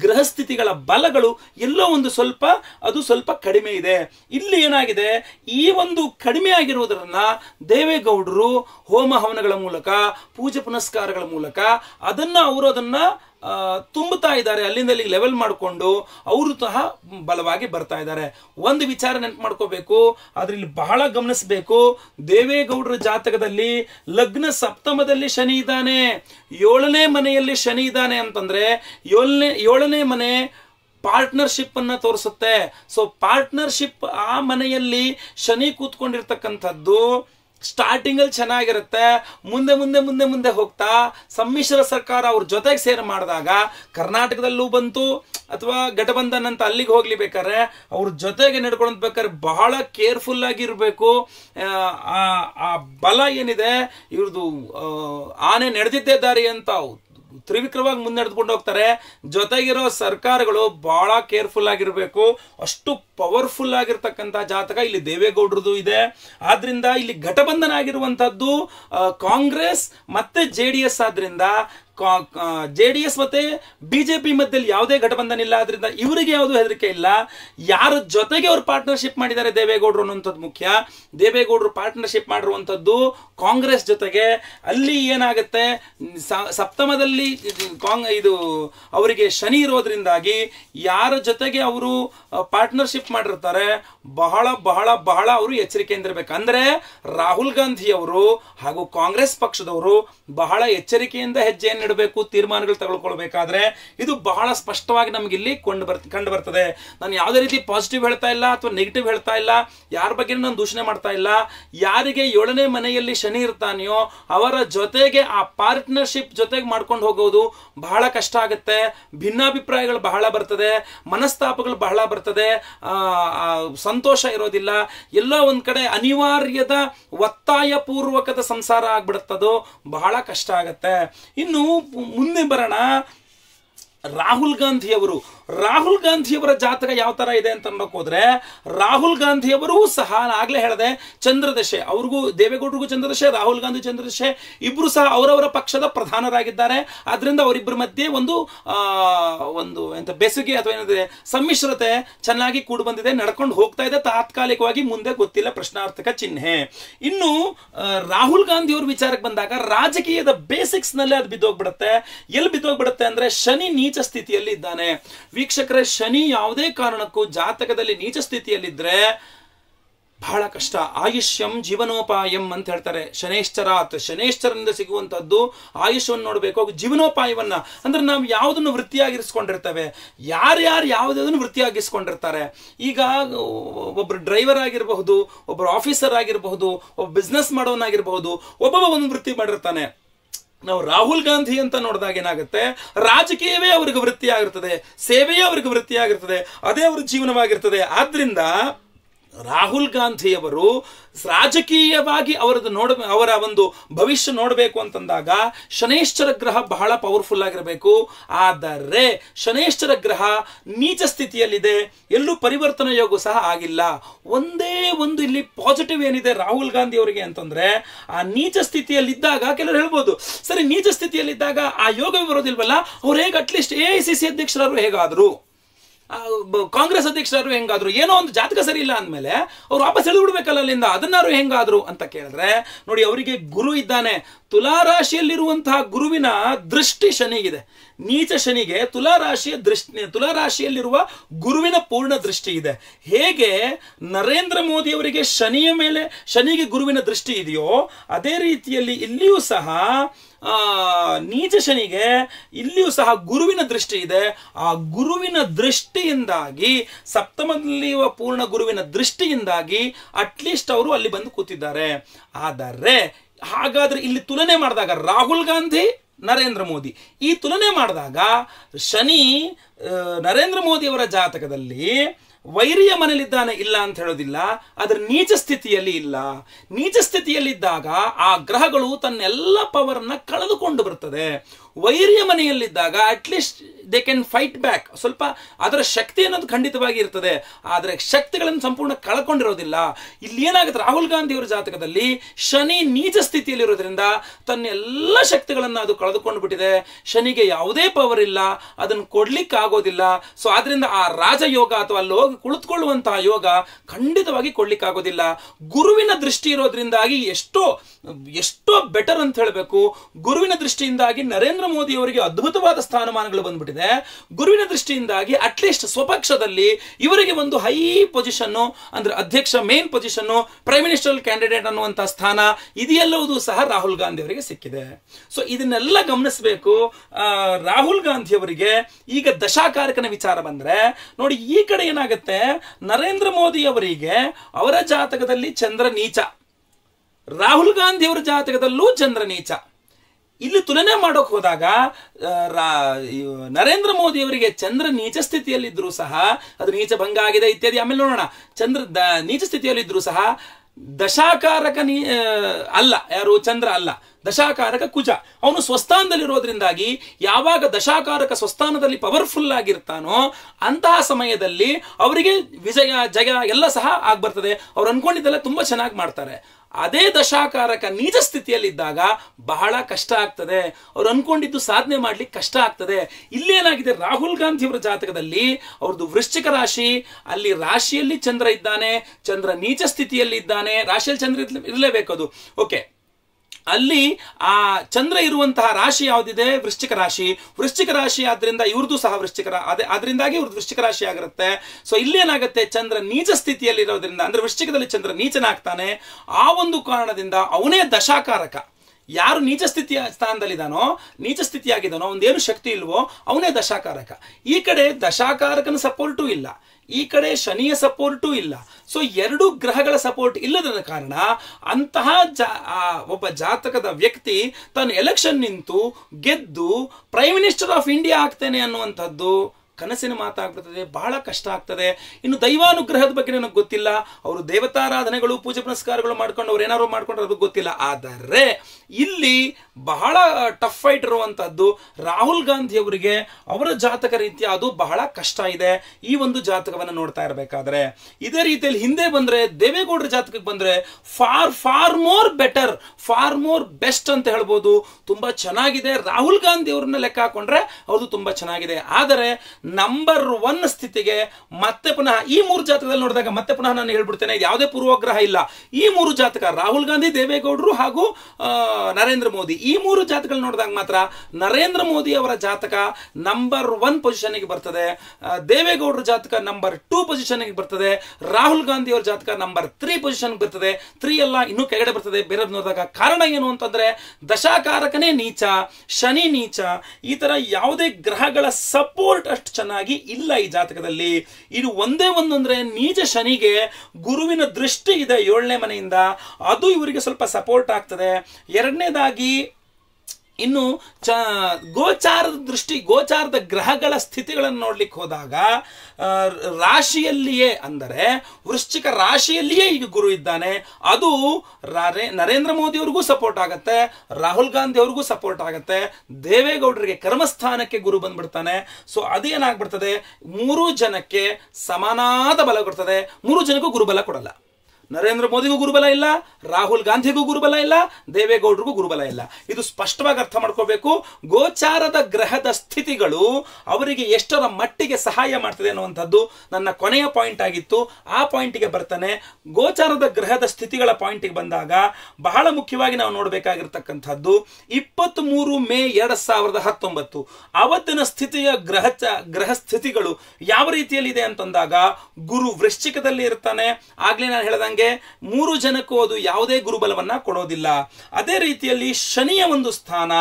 ಗೃಹಸ್ಥಿತಿಗಳ ಬಲಗಳು ಎಲ್ಲೋ ಒಂದು ಸ್ವಲ್ಪ, ಅದು ಸ್ವಲ್ಪ ಕಡಿಮೆ ಇದೆ. ಇಲ್ಲಿ ಏನಾಗಿದೆ, ಈ ಒಂದು ಕಡಿಮೆ ಆಗಿರುವುದರನ್ನ ದೇವೇಗೌಡರು ಹೋಮ ಹವನಗಳ ಮೂಲಕ, ಪೂಜೆ ಪುನಸ್ಕಾರಗಳ ಮೂಲಕ ಅದನ್ನ ಅವರು ಅದನ್ನ ತುಂಬುತ್ತಾ ಇದ್ದಾರೆ. ಅಲ್ಲಿಂದ ಅಲ್ಲಿ ಲೆವೆಲ್ ಮಾಡಿಕೊಂಡು ಅವರು ಸಹ ಬಲವಾಗಿ ಬರ್ತಾ ಇದ್ದಾರೆ. ಒಂದು ವಿಚಾರ ನೆನಪು ಮಾಡ್ಕೋಬೇಕು ಅದರಲ್ಲಿ ಬಹಳ ಗಮನಿಸಬೇಕು. ದೇವೇಗೌಡರ ಜಾತಕದಲ್ಲಿ ಲಗ್ನ ಸಪ್ತಮದಲ್ಲಿ ಶನಿ ಇದ್ದಾನೆ. ಏಳನೇ ಮನೆಯಲ್ಲಿ ಶನಿ ಇದ್ದಾನೆ ಅಂತಂದ್ರೆ ಏಳನೇ ಏಳನೇ ಮನೆ ಪಾರ್ಟ್ನರ್ಶಿಪ್ ಅನ್ನ ತೋರಿಸುತ್ತೆ. ಸೊ ಪಾರ್ಟ್ನರ್ಶಿಪ್ ಆ ಮನೆಯಲ್ಲಿ ಶನಿ ಕೂತ್ಕೊಂಡಿರ್ತಕ್ಕಂಥದ್ದು ಸ್ಟಾರ್ಟಿಂಗ್ ಅಲ್ಲಿ ಚೆನ್ನಾಗಿರುತ್ತೆ, ಮುಂದೆ ಮುಂದೆ ಮುಂದೆ ಮುಂದೆ ಹೋಗ್ತಾ, ಸಮ್ಮಿಶ್ರ ಸರ್ಕಾರ ಅವ್ರ ಜೊತೆಗೆ ಸೇರ್ ಮಾಡಿದಾಗ ಕರ್ನಾಟಕದಲ್ಲೂ ಬಂತು, ಅಥವಾ ಘಟಬಂಧನ್ ಅಂತ ಅಲ್ಲಿಗೆ ಹೋಗ್ಲಿ ಬೇಕಾದ್ರೆ ಅವ್ರ ಜೊತೆಗೆ ನಡ್ಕೊಂಡು ಬೇಕಾದ್ರೆ ಬಹಳ ಕೇರ್ಫುಲ್ ಆಗಿರ್ಬೇಕು. ಆ ಆ ಬಲ ಏನಿದೆ ಇವ್ರದ್ದು ಆನೆ ನಡೆದಿದ್ದೇ ದಾರಿ ಅಂತ ತ್ರಿವಿಕ್ರಮವಾಗಿ ಮುನ್ನಡೆದುಕೊಂಡು ಹೋಗ್ತಾರೆ. ಜೊತೆಗಿರೋ ಸರ್ಕಾರಗಳು ಬಹಳ ಕೇರ್ಫುಲ್ ಆಗಿರಬೇಕು. ಅಷ್ಟು ಪವರ್ಫುಲ್ ಆಗಿರ್ತಕ್ಕಂಥ ಜಾತಕ ಇಲ್ಲಿ ದೇವೇಗೌಡರದು ಇದೆ. ಆದ್ರಿಂದ ಇಲ್ಲಿ ಘಟಬಂಧನ ಆಗಿರುವಂಥದ್ದು ಕಾಂಗ್ರೆಸ್ ಮತ್ತೆ ಜೆ ಡಿ ಎಸ್ ಆದ್ರಿಂದ ಜೆ ಡಿ ಎಸ್ ಮತ್ತೆ ಬಿಜೆಪಿ ಮಧ್ಯದಲ್ಲಿ ಯಾವುದೇ ಘಟಬಂಧನ ಇಲ್ಲ. ಆದ್ರಿಂದ ಇವರಿಗೆ ಯಾವುದು ಹೆದರಿಕೆ ಇಲ್ಲ. ಯಾರ ಜೊತೆಗೆ ಅವರು ಪಾರ್ಟ್ನರ್ಶಿಪ್ ಮಾಡಿದ್ದಾರೆ ದೇವೇಗೌಡರು ಅನ್ನುವಂಥದ್ದು ಮುಖ್ಯ. ದೇವೇಗೌಡರು ಪಾರ್ಟ್ನರ್ಶಿಪ್ ಮಾಡಿರುವಂಥದ್ದು ಕಾಂಗ್ರೆಸ್ ಜೊತೆಗೆ. ಅಲ್ಲಿ ಏನಾಗುತ್ತೆ? ಸಪ್ತಮದಲ್ಲಿ ಕಾಂಗ್ ಇದು ಅವರಿಗೆ ಶನಿ ಇರೋದ್ರಿಂದಾಗಿ ಯಾರ ಜೊತೆಗೆ ಅವರು ಪಾರ್ಟ್ನರ್ಶಿಪ್ ಮಾಡಿರ್ತಾರೆ, ಬಹಳ ಬಹಳ ಬಹಳ ಅವರು ಎಚ್ಚರಿಕೆಯಿಂದ ಇರಬೇಕು. ಅಂದ್ರೆ ರಾಹುಲ್ ಗಾಂಧಿ ಅವರು ಹಾಗೂ ಕಾಂಗ್ರೆಸ್ ಪಕ್ಷದವರು ಬಹಳ ಎಚ್ಚರಿಕೆಯಿಂದ ಹೆಜ್ಜೆಯನ್ನು ಇಡಬೇಕು ತೀರ್ಮಾನಗಳು ತಗೊಳ್ಕೊಳ್ಬೇಕಾದ್ರೆ ಇದು ಬಹಳ ಸ್ಪಷ್ಟವಾಗಿ ನಮ್ಗೆ ಇಲ್ಲಿ ಕೊಂಡು ಬರ್, ಕಂಡು ಬರ್ತದೆ. ನಾನು ಯಾವುದೇ ರೀತಿ ಪಾಸಿಟಿವ್ ಹೇಳ್ತಾ ಇಲ್ಲ ಅಥವಾ ನೆಗೆಟಿವ್ ಹೇಳ್ತಾ ಇಲ್ಲ, ಯಾರ ಬಗ್ಗೆ ನಾನು ದೂಷಣೆ ಮಾಡ್ತಾ ಇಲ್ಲ. ಯಾರಿಗೆ ಏಳನೇ ಮನೆಯಲ್ಲಿ ಶನಿ ಇರ್ತಾನೆಯೋ, ಅವರ ಜೊತೆಗೆ ಆ ಪಾರ್ಟ್ನರ್ಶಿಪ್ ಜೊತೆಗೆ ಮಾಡ್ಕೊಂಡು ಹೋಗೋದು ಬಹಳ ಕಷ್ಟ ಆಗುತ್ತೆ. ಭಿನ್ನಾಭಿಪ್ರಾಯಗಳು ಬಹಳ ಬರ್ತದೆ, ಮನಸ್ತಾಪಗಳು ಬಹಳ ಬರ್ತದೆ ಸಂತೋಷ ಇರೋದಿಲ್ಲ. ಎಲ್ಲ ಒಂದ್ ಕಡೆ ಅನಿವಾರ್ಯದ ಒತ್ತಾಯ ಪೂರ್ವಕದ ಸಂಸಾರ ಆಗ್ಬಿಡುತ್ತದು, ಬಹಳ ಕಷ್ಟ ಆಗತ್ತೆ. ಇನ್ನು ಮುಂದೆ ಬರೋಣ. ರಾಹುಲ್ ಗಾಂಧಿಯವರು, ರಾಹುಲ್ ಗಾಂಧಿಯವರ ಜಾತಕ ಯಾವ ತರ ಇದೆ ಅಂತ ಅನ್ನೋಕೆ ರಾಹುಲ್ ಗಾಂಧಿಯವರೂ ಸಹ ಆಗಲೇ ಹೇಳಿದೆ, ಚಂದ್ರದಶೆ, ಅವ್ರಿಗೂ ದೇವೇಗೌಡರಿಗೂ ಚಂದ್ರದಶೆ, ರಾಹುಲ್ ಗಾಂಧಿ ಚಂದ್ರದಶೆ ಇಬ್ಬರು ಸಹ ಅವರವರ ಪಕ್ಷದ ಪ್ರಧಾನರಾಗಿದ್ದಾರೆ. ಅದರಿಂದ ಅವರಿಬ್ಬರ ಮಧ್ಯೆ ಒಂದು ಒಂದು ಎಂತ ಬೆಸುಗೆ ಅಥವಾ ಏನಿದೆ ಸಮ್ಮಿಶ್ರತೆ ಚೆನ್ನಾಗಿ ಕೂಡು ಬಂದಿದೆ, ನಡ್ಕೊಂಡು ಹೋಗ್ತಾ ಇದೆ, ತಾತ್ಕಾಲಿಕವಾಗಿ ಮುಂದೆ ಗೊತ್ತಿಲ್ಲ ಪ್ರಶ್ನಾರ್ಥಕ ಚಿಹ್ನೆ. ಇನ್ನು ರಾಹುಲ್ ಗಾಂಧಿ ಅವ್ರ ವಿಚಾರಕ್ಕೆ ಬಂದಾಗ ರಾಜಕೀಯದ ಬೇಸಿಕ್ಸ್ ನಲ್ಲೇ ಅದು ಬಿದ್ದೋಗ್ಬಿಡುತ್ತೆ. ಎಲ್ಲಿ ಬಿದ್ದೋಗ್ಬಿಡುತ್ತೆ ಅಂದ್ರೆ ಶನಿ ನೀಚ ಸ್ಥಿತಿಯಲ್ಲಿ ಇದ್ದಾನೆ ವೀಕ್ಷಕರ, ಶನಿ ಯಾವುದೇ ಕಾರಣಕ್ಕೂ ಜಾತಕದಲ್ಲಿ ನೀಚ ಸ್ಥಿತಿಯಲ್ಲಿದ್ದರೆ ಬಹಳ ಕಷ್ಟ. ಆಯುಷ್ಯಂ ಜೀವನೋಪಾಯಂ ಅಂತ ಹೇಳ್ತಾರೆ. ಶನೇಶ್ಚರಾತ್, ಶನೇಶ್ಚರನಿಂದ ಸಿಗುವಂಥದ್ದು ಆಯುಷ್ಯವನ್ನು ನೋಡಬೇಕು, ಹಾಗೂ ಜೀವನೋಪಾಯವನ್ನ. ಅಂದ್ರೆ ನಾವು ಯಾವುದನ್ನು ವೃತ್ತಿಯಾಗಿರಿಸ್ಕೊಂಡಿರ್ತೇವೆ? ಯಾರ್ಯಾರು ಯಾವುದನ್ನು ವೃತ್ತಿಯಾಗಿಸ್ಕೊಂಡಿರ್ತಾರೆ ಈಗ ಒಬ್ಬರು ಡ್ರೈವರ್ ಆಗಿರಬಹುದು, ಒಬ್ಬರು ಆಫೀಸರ್ ಆಗಿರಬಹುದು, ಒಬ್ಬ ಬಿಸ್ನೆಸ್ ಮಾಡೋನಾಗಿರಬಹುದು, ಒಬ್ಬೊಬ್ಬ ಒಂದು ವೃತ್ತಿ ಮಾಡಿರ್ತಾನೆ. ನಾವು ರಾಹುಲ್ ಗಾಂಧಿ ಅಂತ ನೋಡಿದಾಗ ಏನಾಗುತ್ತೆ? ರಾಜಕೀಯವೇ ಅವ್ರಿಗೆ ವೃತ್ತಿಯಾಗಿರ್ತದೆ, ಸೇವೆಯೇ ಅವ್ರಿಗೆ ವೃತ್ತಿಯಾಗಿರ್ತದೆ, ಅದೇ ಅವ್ರ ಜೀವನವಾಗಿರ್ತದೆ. ಆದ್ರಿಂದ ರಾಹುಲ್ ಗಾಂಧಿಯವರು ರಾಜಕೀಯವಾಗಿ ಅವರದ್ದು ನೋಡ, ಅವರ ಒಂದು ಭವಿಷ್ಯ ನೋಡಬೇಕು ಅಂತಂದಾಗ ಶನೇಶ್ವರ ಗ್ರಹ ಬಹಳ ಪವರ್ಫುಲ್ ಆಗಿರಬೇಕು. ಆದರೆ ಶನೇಶ್ವರ ಗ್ರಹ ನೀಚ ಸ್ಥಿತಿಯಲ್ಲಿದೆ, ಎಲ್ಲೂ ಪರಿವರ್ತನ ಯೋಗ ಸಹ ಆಗಿಲ್ಲ. ಒಂದೇ ಒಂದು ಇಲ್ಲಿ ಪಾಸಿಟಿವ್ ಏನಿದೆ ರಾಹುಲ್ ಗಾಂಧಿ ಅವರಿಗೆ ಅಂತಂದ್ರೆ, ಆ ನೀಚ ಸ್ಥಿತಿಯಲ್ಲಿದ್ದಾಗ, ಕೆಲವರು ಹೇಳ್ಬೋದು, ಸರಿ ನೀಚ ಸ್ಥಿತಿಯಲ್ಲಿದ್ದಾಗ ಆ ಯೋಗವೇ ಬರೋದಿಲ್ವಲ್ಲ ಅವ್ರು ಹೇಗೆ at least A I C C ಅಧ್ಯಕ್ಷರಾದ್ರು ಹೇಗಾದ್ರು? ಕಾಂಗ್ರೆಸ್ ಅಧ್ಯಕ್ಷರು ಹೆಂಗಾದ್ರು? ಏನೋ ಒಂದು ಜಾತಕ ಸರಿ ಇಲ್ಲ ಅಂದಮೇಲೆ ಅವ್ರು ವಾಪಸ್ ಎಳೆದ್ಬಿಡ್ಬೇಕಲ್ಲ ಅಲ್ಲಿಂದ. ಅದನ್ನಾರು ಹೆಂಗಾದ್ರು ಅಂತ ಕೇಳಿದ್ರೆ, ನೋಡಿ, ಅವರಿಗೆ ಗುರು ಇದ್ದಾನೆ. ತುಲಾ ರಾಶಿಯಲ್ಲಿರುವಂತಹ ಗುರುವಿನ ದೃಷ್ಟಿ ಶನಿಗಿದೆ. ನೀಚ ಶನಿಗೆ ತುಲಾ ರಾಶಿಯ ದೃಷ್ಟಿ ತುಲಾ ರಾಶಿಯಲ್ಲಿರುವ ಗುರುವಿನ ಪೂರ್ಣ ದೃಷ್ಟಿ ಇದೆ. ಹೇಗೆ ನರೇಂದ್ರ ಮೋದಿ ಅವರಿಗೆ ಶನಿಯ ಮೇಲೆ, ಶನಿಗೆ ಗುರುವಿನ ದೃಷ್ಟಿ ಇದೆಯೋ, ಅದೇ ರೀತಿಯಲ್ಲಿ ಇಲ್ಲಿಯೂ ಸಹ ನೀಚ ಶನಿಗೆ ಇಲ್ಲಿಯೂ ಸಹ ಗುರುವಿನ ದೃಷ್ಟಿ ಇದೆ. ಆ ಗುರುವಿನ ದೃಷ್ಟಿಯಿಂದಾಗಿ, ಸಪ್ತಮದಲ್ಲಿರುವ ಪೂರ್ಣ ಗುರುವಿನ ದೃಷ್ಟಿಯಿಂದಾಗಿ ಅಟ್ಲೀಸ್ಟ್ ಅವರು ಅಲ್ಲಿ ಬಂದು ಕೂತಿದ್ದಾರೆ. ಆದರೆ ಹಾಗಾದ್ರೆ ಇಲ್ಲಿ ತುಲನೆ ಮಾಡಿದಾಗ ರಾಹುಲ್ ಗಾಂಧಿ, ನರೇಂದ್ರ ಮೋದಿ. ಈ ತುಲನೆ ಮಾಡಿದಾಗ ಶನಿ ನರೇಂದ್ರ ಮೋದಿ ಅವರ ಜಾತಕದಲ್ಲಿ ವೈರಿಯ ಮನೆಯಲ್ಲಿದ್ದಾನೆ ಇಲ್ಲ ಅಂತ ಹೇಳೋದಿಲ್ಲ ಅದರ ನೀಚ ಸ್ಥಿತಿಯಲ್ಲಿ ಇಲ್ಲ. ನೀಚ ಸ್ಥಿತಿಯಲ್ಲಿದ್ದಾಗ ಆ ಗ್ರಹಗಳು ತನ್ನೆಲ್ಲ ಪವರ್ನ ಕಳೆದುಕೊಂಡು ಬರ್ತದೆ. ವೈರಿಯ ಮನೆಯಲ್ಲಿದ್ದಾಗ at least they can fight back ಸ್ವಲ್ಪ ಅದರ ಶಕ್ತಿ ಅನ್ನೋದು ಖಂಡಿತವಾಗಿ ಇರ್ತದೆ. ಆದರೆ ಶಕ್ತಿಗಳನ್ನು ಸಂಪೂರ್ಣ ಕಳ್ಕೊಂಡಿರೋದಿಲ್ಲ. ಇಲ್ಲಿ ಏನಾಗುತ್ತೆ? ರಾಹುಲ್ ಗಾಂಧಿಯವರ ಜಾತಕದಲ್ಲಿ ಶನಿ ನೀಚ ಸ್ಥಿತಿಯಲ್ಲಿರೋದ್ರಿಂದ ತನ್ನ ಎಲ್ಲ ಶಕ್ತಿಗಳನ್ನು ಅದು ಕಳೆದುಕೊಂಡು ಬಿಟ್ಟಿದೆ. ಶನಿಗೆ ಯಾವುದೇ ಪವರ್ ಇಲ್ಲ. ಅದನ್ನು ಕೊಡ್ಲಿಕ್ಕೆ ಆಗೋದಿಲ್ಲ. ಸೊ ಆದ್ರಿಂದ ಆ ರಾಜಯೋಗ ಅಥವಾ ಅಲ್ಲಿ ಹೋಗಿ ಕುಳಿತುಕೊಳ್ಳುವಂತಹ ಯೋಗ ಖಂಡಿತವಾಗಿ ಕೊಡ್ಲಿಕ್ಕೆ ಆಗೋದಿಲ್ಲ. ಗುರುವಿನ ದೃಷ್ಟಿ ಇರೋದ್ರಿಂದಾಗಿ ಎಷ್ಟೋ ಎಷ್ಟೋ ಬೆಟರ್ ಅಂತ ಹೇಳಬೇಕು. ಗುರುವಿನ ದೃಷ್ಟಿಯಿಂದಾಗಿ ನರೇಂದ್ರ ಮೋದಿ ಅವರಿಗೆ ಅದ್ಭುತವಾದ ಸ್ಥಾನಮಾನಗಳು ಬಂದ್ಬಿಟ್ಟಿದೆ. ಗುರುವಿನ ದೃಷ್ಟಿಯಿಂದಾಗಿ ಅಟ್ಲೀಸ್ಟ್ ಸ್ವಪಕ್ಷದಲ್ಲಿ ಇವರಿಗೆ ಒಂದು ಹೈ ಪೊಸಿಷನ್ ಅಂದ್ರೆ ಅಧ್ಯಕ್ಷ main position prime minister candidate ಅನ್ನುವಂತ ಸ್ಥಾನ ಇದೆಲ್ಲವೂ ಸಹ ರಾಹುಲ್ ಗಾಂಧಿ ಅವರಿಗೆ ಸಿಕ್ಕಿದೆ. ಸೊ ಇದನ್ನೆಲ್ಲ ಗಮನಿಸಬೇಕು. ರಾಹುಲ್ ಗಾಂಧಿ ಅವರಿಗೆ ಈಗ ದಶಾಕಾರಕನ ವಿಚಾರ ಬಂದ್ರೆ, ನೋಡಿ ಈ ಕಡೆ ಏನಾಗುತ್ತೆ, ನರೇಂದ್ರ ಮೋದಿ ಅವರಿಗೆ ಅವರ ಜಾತಕದಲ್ಲಿ ಚಂದ್ರ ನೀಚ. ರಾಹುಲ್ ಗಾಂಧಿ ಅವರ ಜಾತಕದಲ್ಲೂ ಚಂದ್ರ ನೀಚ. ಇಲ್ಲಿ ತುಲನೆ ಮಾಡೋಕೆ ಹೋದಾಗ ನರೇಂದ್ರ ಮೋದಿ ಅವರಿಗೆ ಚಂದ್ರ ನೀಚ ಸ್ಥಿತಿಯಲ್ಲಿದ್ದರೂ ಸಹ, ಅದು ನೀಚ ಭಂಗ ಆಗಿದೆ ಇತ್ಯಾದಿ. ಆಮೇಲೆ ನೋಡೋಣ, ಚಂದ್ರ ದ- ನೀಚ ಸ್ಥಿತಿಯಲ್ಲಿದ್ದರೂ ಸಹ, ದಶಾಕಾರಕ ನೀ ಅಲ್ಲ, ಯಾರು, ಚಂದ್ರ ಅಲ್ಲ, ದಶಾಕಾರಕ ಕುಜ. ಅವನು ಸ್ವಸ್ಥಾನದಲ್ಲಿರೋದ್ರಿಂದಾಗಿ ಯಾವಾಗ ದಶಾಕಾರಕ ಸ್ವಸ್ಥಾನದಲ್ಲಿ ಪವರ್ಫುಲ್ ಆಗಿರ್ತಾನೋ, ಅಂತಹ ಸಮಯದಲ್ಲಿ ಅವರಿಗೆ ವಿಜಯ, ಜಯ ಎಲ್ಲ ಸಹ ಆಗ್ಬರ್ತದೆ. ಅವ್ರು ಅನ್ಕೊಂಡಿದ್ದೆಲ್ಲ ತುಂಬ ಚೆನ್ನಾಗಿ ಮಾಡ್ತಾರೆ. ಅದೇ ದಶಾಕಾರಕ ನೀಚ ಸ್ಥಿತಿಯಲ್ಲಿದ್ದಾಗ ಬಹಳ ಕಷ್ಟ ಆಗ್ತದೆ. ಅವ್ರು ಅನ್ಕೊಂಡಿದ್ದು ಸಾಧನೆ ಮಾಡ್ಲಿಕ್ಕೆ ಕಷ್ಟ ಆಗ್ತದೆ. ಇಲ್ಲೇನಾಗಿದೆ ರಾಹುಲ್ ಗಾಂಧಿ ಅವರ ಜಾತಕದಲ್ಲಿ ಅವ್ರದ್ದು ವೃಶ್ಚಿಕ ರಾಶಿ, ಅಲ್ಲಿ ರಾಶಿಯಲ್ಲಿ ಚಂದ್ರ ಇದ್ದಾನೆ, ಚಂದ್ರ ನೀಚ ಸ್ಥಿತಿಯಲ್ಲಿ ಇದ್ದಾನೆ, ರಾಶಿಯಲ್ಲಿ ಚಂದ್ರ ಇರಲೇಬೇಕು ಅದು ಓಕೆ. ಅಲ್ಲಿ ಆ ಚಂದ್ರ ಇರುವಂತಹ ರಾಶಿ ಯಾವುದಿದೆ? ವೃಶ್ಚಿಕ ರಾಶಿ. ವೃಶ್ಚಿಕ ರಾಶಿ ಆದ್ರಿಂದ ಇವ್ರದ್ದು ಸಹ ವೃಶ್ಚಿಕ ಅದೇ ಅದರಿಂದಾಗಿ ಇವ್ರದ್ದು ವೃಶ್ಚಿಕ ರಾಶಿ ಆಗಿರುತ್ತೆ. ಸೊ ಇಲ್ಲೇನಾಗುತ್ತೆ? ಚಂದ್ರ ನೀಚ ಸ್ಥಿತಿಯಲ್ಲಿ ಇರೋದ್ರಿಂದ ಅಂದ್ರೆ ವೃಶ್ಚಿಕದಲ್ಲಿ ಚಂದ್ರ ನೀಚನಾಗ್ತಾನೆ. ಆ ಒಂದು ಕಾರಣದಿಂದ ಅವನೇ ದಶಾಕಾರಕ. ಯಾರು ನೀಚ ಸ್ಥಿತಿಯ ಸ್ಥಾನದಲ್ಲಿದ್ದಾನೋ ನೀಚ ಸ್ಥಿತಿಯಾಗಿದ್ದಾನೋ ಒಂದೇನು ಶಕ್ತಿ ಇಲ್ವೋ, ಅವನೇ ದಶಾಕಾರಕ. ಈ ಕಡೆ ದಶಾಕಾರಕನ ಸಪೋರ್ಟು ಇಲ್ಲ. ಈ ಕಡೆ ಶನಿಯ ಸಪೋರ್ಟು ಇಲ್ಲ. ಸೊ ಎರಡು ಗ್ರಹಗಳ ಸಪೋರ್ಟ್ ಇಲ್ಲದ ಕಾರಣ ಅಂತಹ ಜಾ ಒಬ್ಬ ಜಾತಕದ ವ್ಯಕ್ತಿ ತನ್ನ ಎಲೆಕ್ಷನ್ ನಿಂತು ಗೆದ್ದು ಪ್ರೈಮ್ ಮಿನಿಸ್ಟರ್ ಆಫ್ ಇಂಡಿಯಾ ಆಗ್ತೇನೆ ಅನ್ನುವಂಥದ್ದು ಕನಸಿನ ಮಾತಾಗ್ಬಿಡ್ತದೆ, ಬಹಳ ಕಷ್ಟ ಆಗ್ತದೆ. ಇನ್ನು ದೈವಾನುಗ್ರಹದ ಬಗ್ಗೆ ನನಗೆ ಗೊತ್ತಿಲ್ಲ. ಅವರು ದೇವತಾರಾಧನೆಗಳು, ಪೂಜೆ ಪುನಸ್ಕಾರಗಳು ಮಾಡ್ಕೊಂಡು ಅವ್ರು ಏನಾದ್ರು ಮಾಡ್ಕೊಂಡ್ರೆ ಅದು ಗೊತ್ತಿಲ್ಲ. ಆದರೆ ಇಲ್ಲಿ ಬಹಳ ಟಫ್ ಫೈಟ್ ಇರುವಂತಹದ್ದು ರಾಹುಲ್ ಗಾಂಧಿ ಅವರಿಗೆ, ಅವರ ಜಾತಕ ರೀತಿಯ ಅದು ಬಹಳ ಕಷ್ಟ ಇದೆ. ಈ ಒಂದು ಜಾತಕವನ್ನು ನೋಡ್ತಾ ಇರಬೇಕಾದ್ರೆ, ಇದೇ ರೀತಿಯಲ್ಲಿ ಹಿಂದೆ ಬಂದ್ರೆ, ದೇವೇಗೌಡರ ಜಾತಕಕ್ಕೆ ಬಂದ್ರೆ far far more better far more best ಅಂತ ಹೇಳ್ಬೋದು. ತುಂಬಾ ಚೆನ್ನಾಗಿದೆ. ರಾಹುಲ್ ಗಾಂಧಿ ಅವ್ರನ್ನ ಲೆಕ್ಕ ಹಾಕೊಂಡ್ರೆ ಅದು ತುಂಬಾ ಚೆನ್ನಾಗಿದೆ. ಆದರೆ ನಂಬರ್ ಒನ್ ಸ್ಥಿತಿಗೆ ಮತ್ತೆ ಪುನಃ, ಈ ಮೂರು ಜಾತಕದಲ್ಲಿ ನೋಡಿದಾಗ ಮತ್ತೆ ಪುನಃ ನಾನು ಹೇಳ್ಬಿಡ್ತೇನೆ ಯಾವುದೇ ಪೂರ್ವಗ್ರಹ ಇಲ್ಲ. ಈ ಮೂರು ಜಾತಕ ರಾಹುಲ್ ಗಾಂಧಿ, ದೇವೇಗೌಡರು ಹಾಗೂ ನರೇಂದ್ರ ಮೋದಿ ಈ ಮೂರು ಜಾತಕಗಳು ನೋಡಿದಾಗ ಮಾತ್ರ ನರೇಂದ್ರ ಮೋದಿ ಅವರ ಜಾತಕ ನಂಬರ್ ಒನ್ ಪೊಸಿಷನ್ಗೆ ಬರ್ತದೆ. ದೇವೇಗೌಡರ ಜಾತಕ ನಂಬರ್ ಟೂ ಪೊಸಿಷನ್ಗೆ ಬರ್ತದೆ. ರಾಹುಲ್ ಗಾಂಧಿ ಅವರ ಜಾತಕ ನಂಬರ್ ತ್ರೀ ಪೊಸಿಷನ್ ಬರ್ತದೆ. ತ್ರೀ ಎಲ್ಲ ಇನ್ನೂ ಕೆಳಗಡೆ ಬರ್ತದೆ. ಬೇರೆ ನೋಡಿದಾಗ ಕಾರಣ ಏನು ಅಂತಂದ್ರೆ ದಶಾಕಾರಕನೇ ನೀಚ, ಶನಿ ನೀಚ, ಈ ತರ ಯಾವುದೇ ಗ್ರಹಗಳ ಸಪೋರ್ಟ್ ಅಷ್ಟು ಚೆನ್ನಾಗಿ ಇಲ್ಲ ಈ ಜಾತಕದಲ್ಲಿ. ಇದು ಒಂದೇ ಒಂದು ಅಂದ್ರೆ ನೀಚ ಶನಿಗೆ ಗುರುವಿನ ದೃಷ್ಟಿ ಇದೆ ಏಳನೇ ಮನೆಯಿಂದ. ಅದು ಇವರಿಗೆ ಸ್ವಲ್ಪ ಸಪೋರ್ಟ್ ಆಗ್ತದೆ. ಎರಡನೇದಾಗಿ ಇನ್ನು ಚ, ಗೋಚಾರದ ದೃಷ್ಟಿ, ಗೋಚಾರದ ಗ್ರಹಗಳ ಸ್ಥಿತಿಗಳನ್ನು ನೋಡ್ಲಿಕ್ಕೆ ಹೋದಾಗ ರಾಶಿಯಲ್ಲಿಯೇ ಅಂದರೆ ವೃಶ್ಚಿಕ ರಾಶಿಯಲ್ಲಿಯೇ ಈಗ ಗುರು ಇದ್ದಾನೆ. ಅದು ನರೇಂದ್ರ ಮೋದಿ ಅವ್ರಿಗೂ ಸಪೋರ್ಟ್ ಆಗತ್ತೆ, ರಾಹುಲ್ ಗಾಂಧಿ ಅವ್ರಿಗೂ ಸಪೋರ್ಟ್ ಆಗತ್ತೆ, ದೇವೇಗೌಡರಿಗೆ ಕರ್ಮಸ್ಥಾನಕ್ಕೆ ಗುರು ಬಂದ್ಬಿಡ್ತಾನೆ. ಸೊ ಅದೇನಾಗ್ಬಿಡ್ತದೆ ಮೂರು ಜನಕ್ಕೆ ಸಮಾನಾದ ಬಲ ಕೊಡ್ತದೆ. ಮೂರು ಜನಕ್ಕೂ ಗುರುಬಲ ಕೊಡಲ್ಲ. ನರೇಂದ್ರ ಮೋದಿಗೂ ಗುರುಬಲ ಇಲ್ಲ, ರಾಹುಲ್ ಗಾಂಧಿಗೂ ಗುರುಬಲ ಇಲ್ಲ, ದೇವೇಗೌಡರಿಗೂ ಗುರುಬಲ ಇಲ್ಲ. ಇದು ಸ್ಪಷ್ಟವಾಗಿ ಅರ್ಥ ಮಾಡ್ಕೋಬೇಕು. ಗೋಚಾರದ ಗ್ರಹದ ಸ್ಥಿತಿಗಳು ಅವರಿಗೆ ಎಷ್ಟರ ಮಟ್ಟಿಗೆ ಸಹಾಯ ಮಾಡ್ತದೆ ಅನ್ನುವಂಥದ್ದು ನನ್ನ ಕೊನೆಯ ಪಾಯಿಂಟ್ ಆಗಿತ್ತು. ಆ ಪಾಯಿಂಟಿಗೆ ಬರ್ತಾನೆ. ಗೋಚಾರದ ಗ್ರಹದ ಸ್ಥಿತಿಗಳ ಪಾಯಿಂಟಿಗೆ ಬಂದಾಗ ಬಹಳ ಮುಖ್ಯವಾಗಿ ನಾವು ನೋಡಬೇಕಾಗಿರ್ತಕ್ಕಂಥದ್ದು ಇಪ್ಪತ್ತ್ ಮೂರು ಮೇ ಎರಡ್ ಸಾವಿರದ ಹತ್ತೊಂಬತ್ತು. ಅವತ್ತಿನ ಸ್ಥಿತಿಯ ಗ್ರಹ ಗ್ರಹ ಸ್ಥಿತಿಗಳು ಯಾವ ರೀತಿಯಲ್ಲಿ ಇದೆ ಅಂತಂದಾಗ ಗುರು ವೃಶ್ಚಿಕದಲ್ಲಿ ಇರ್ತಾನೆ. ಆಗ್ಲೇ ನಾನು ಹೇಳ್ದಂಗೆ ಮೂರು ಜನಕ್ಕೂ ಅದು ಯಾವುದೇ ಗುರುಬಲವನ್ನ ಕೊಡೋದಿಲ್ಲ. ಅದೇ ರೀತಿಯಲ್ಲಿ ಶನಿಯ ಒಂದು ಸ್ಥಾನ,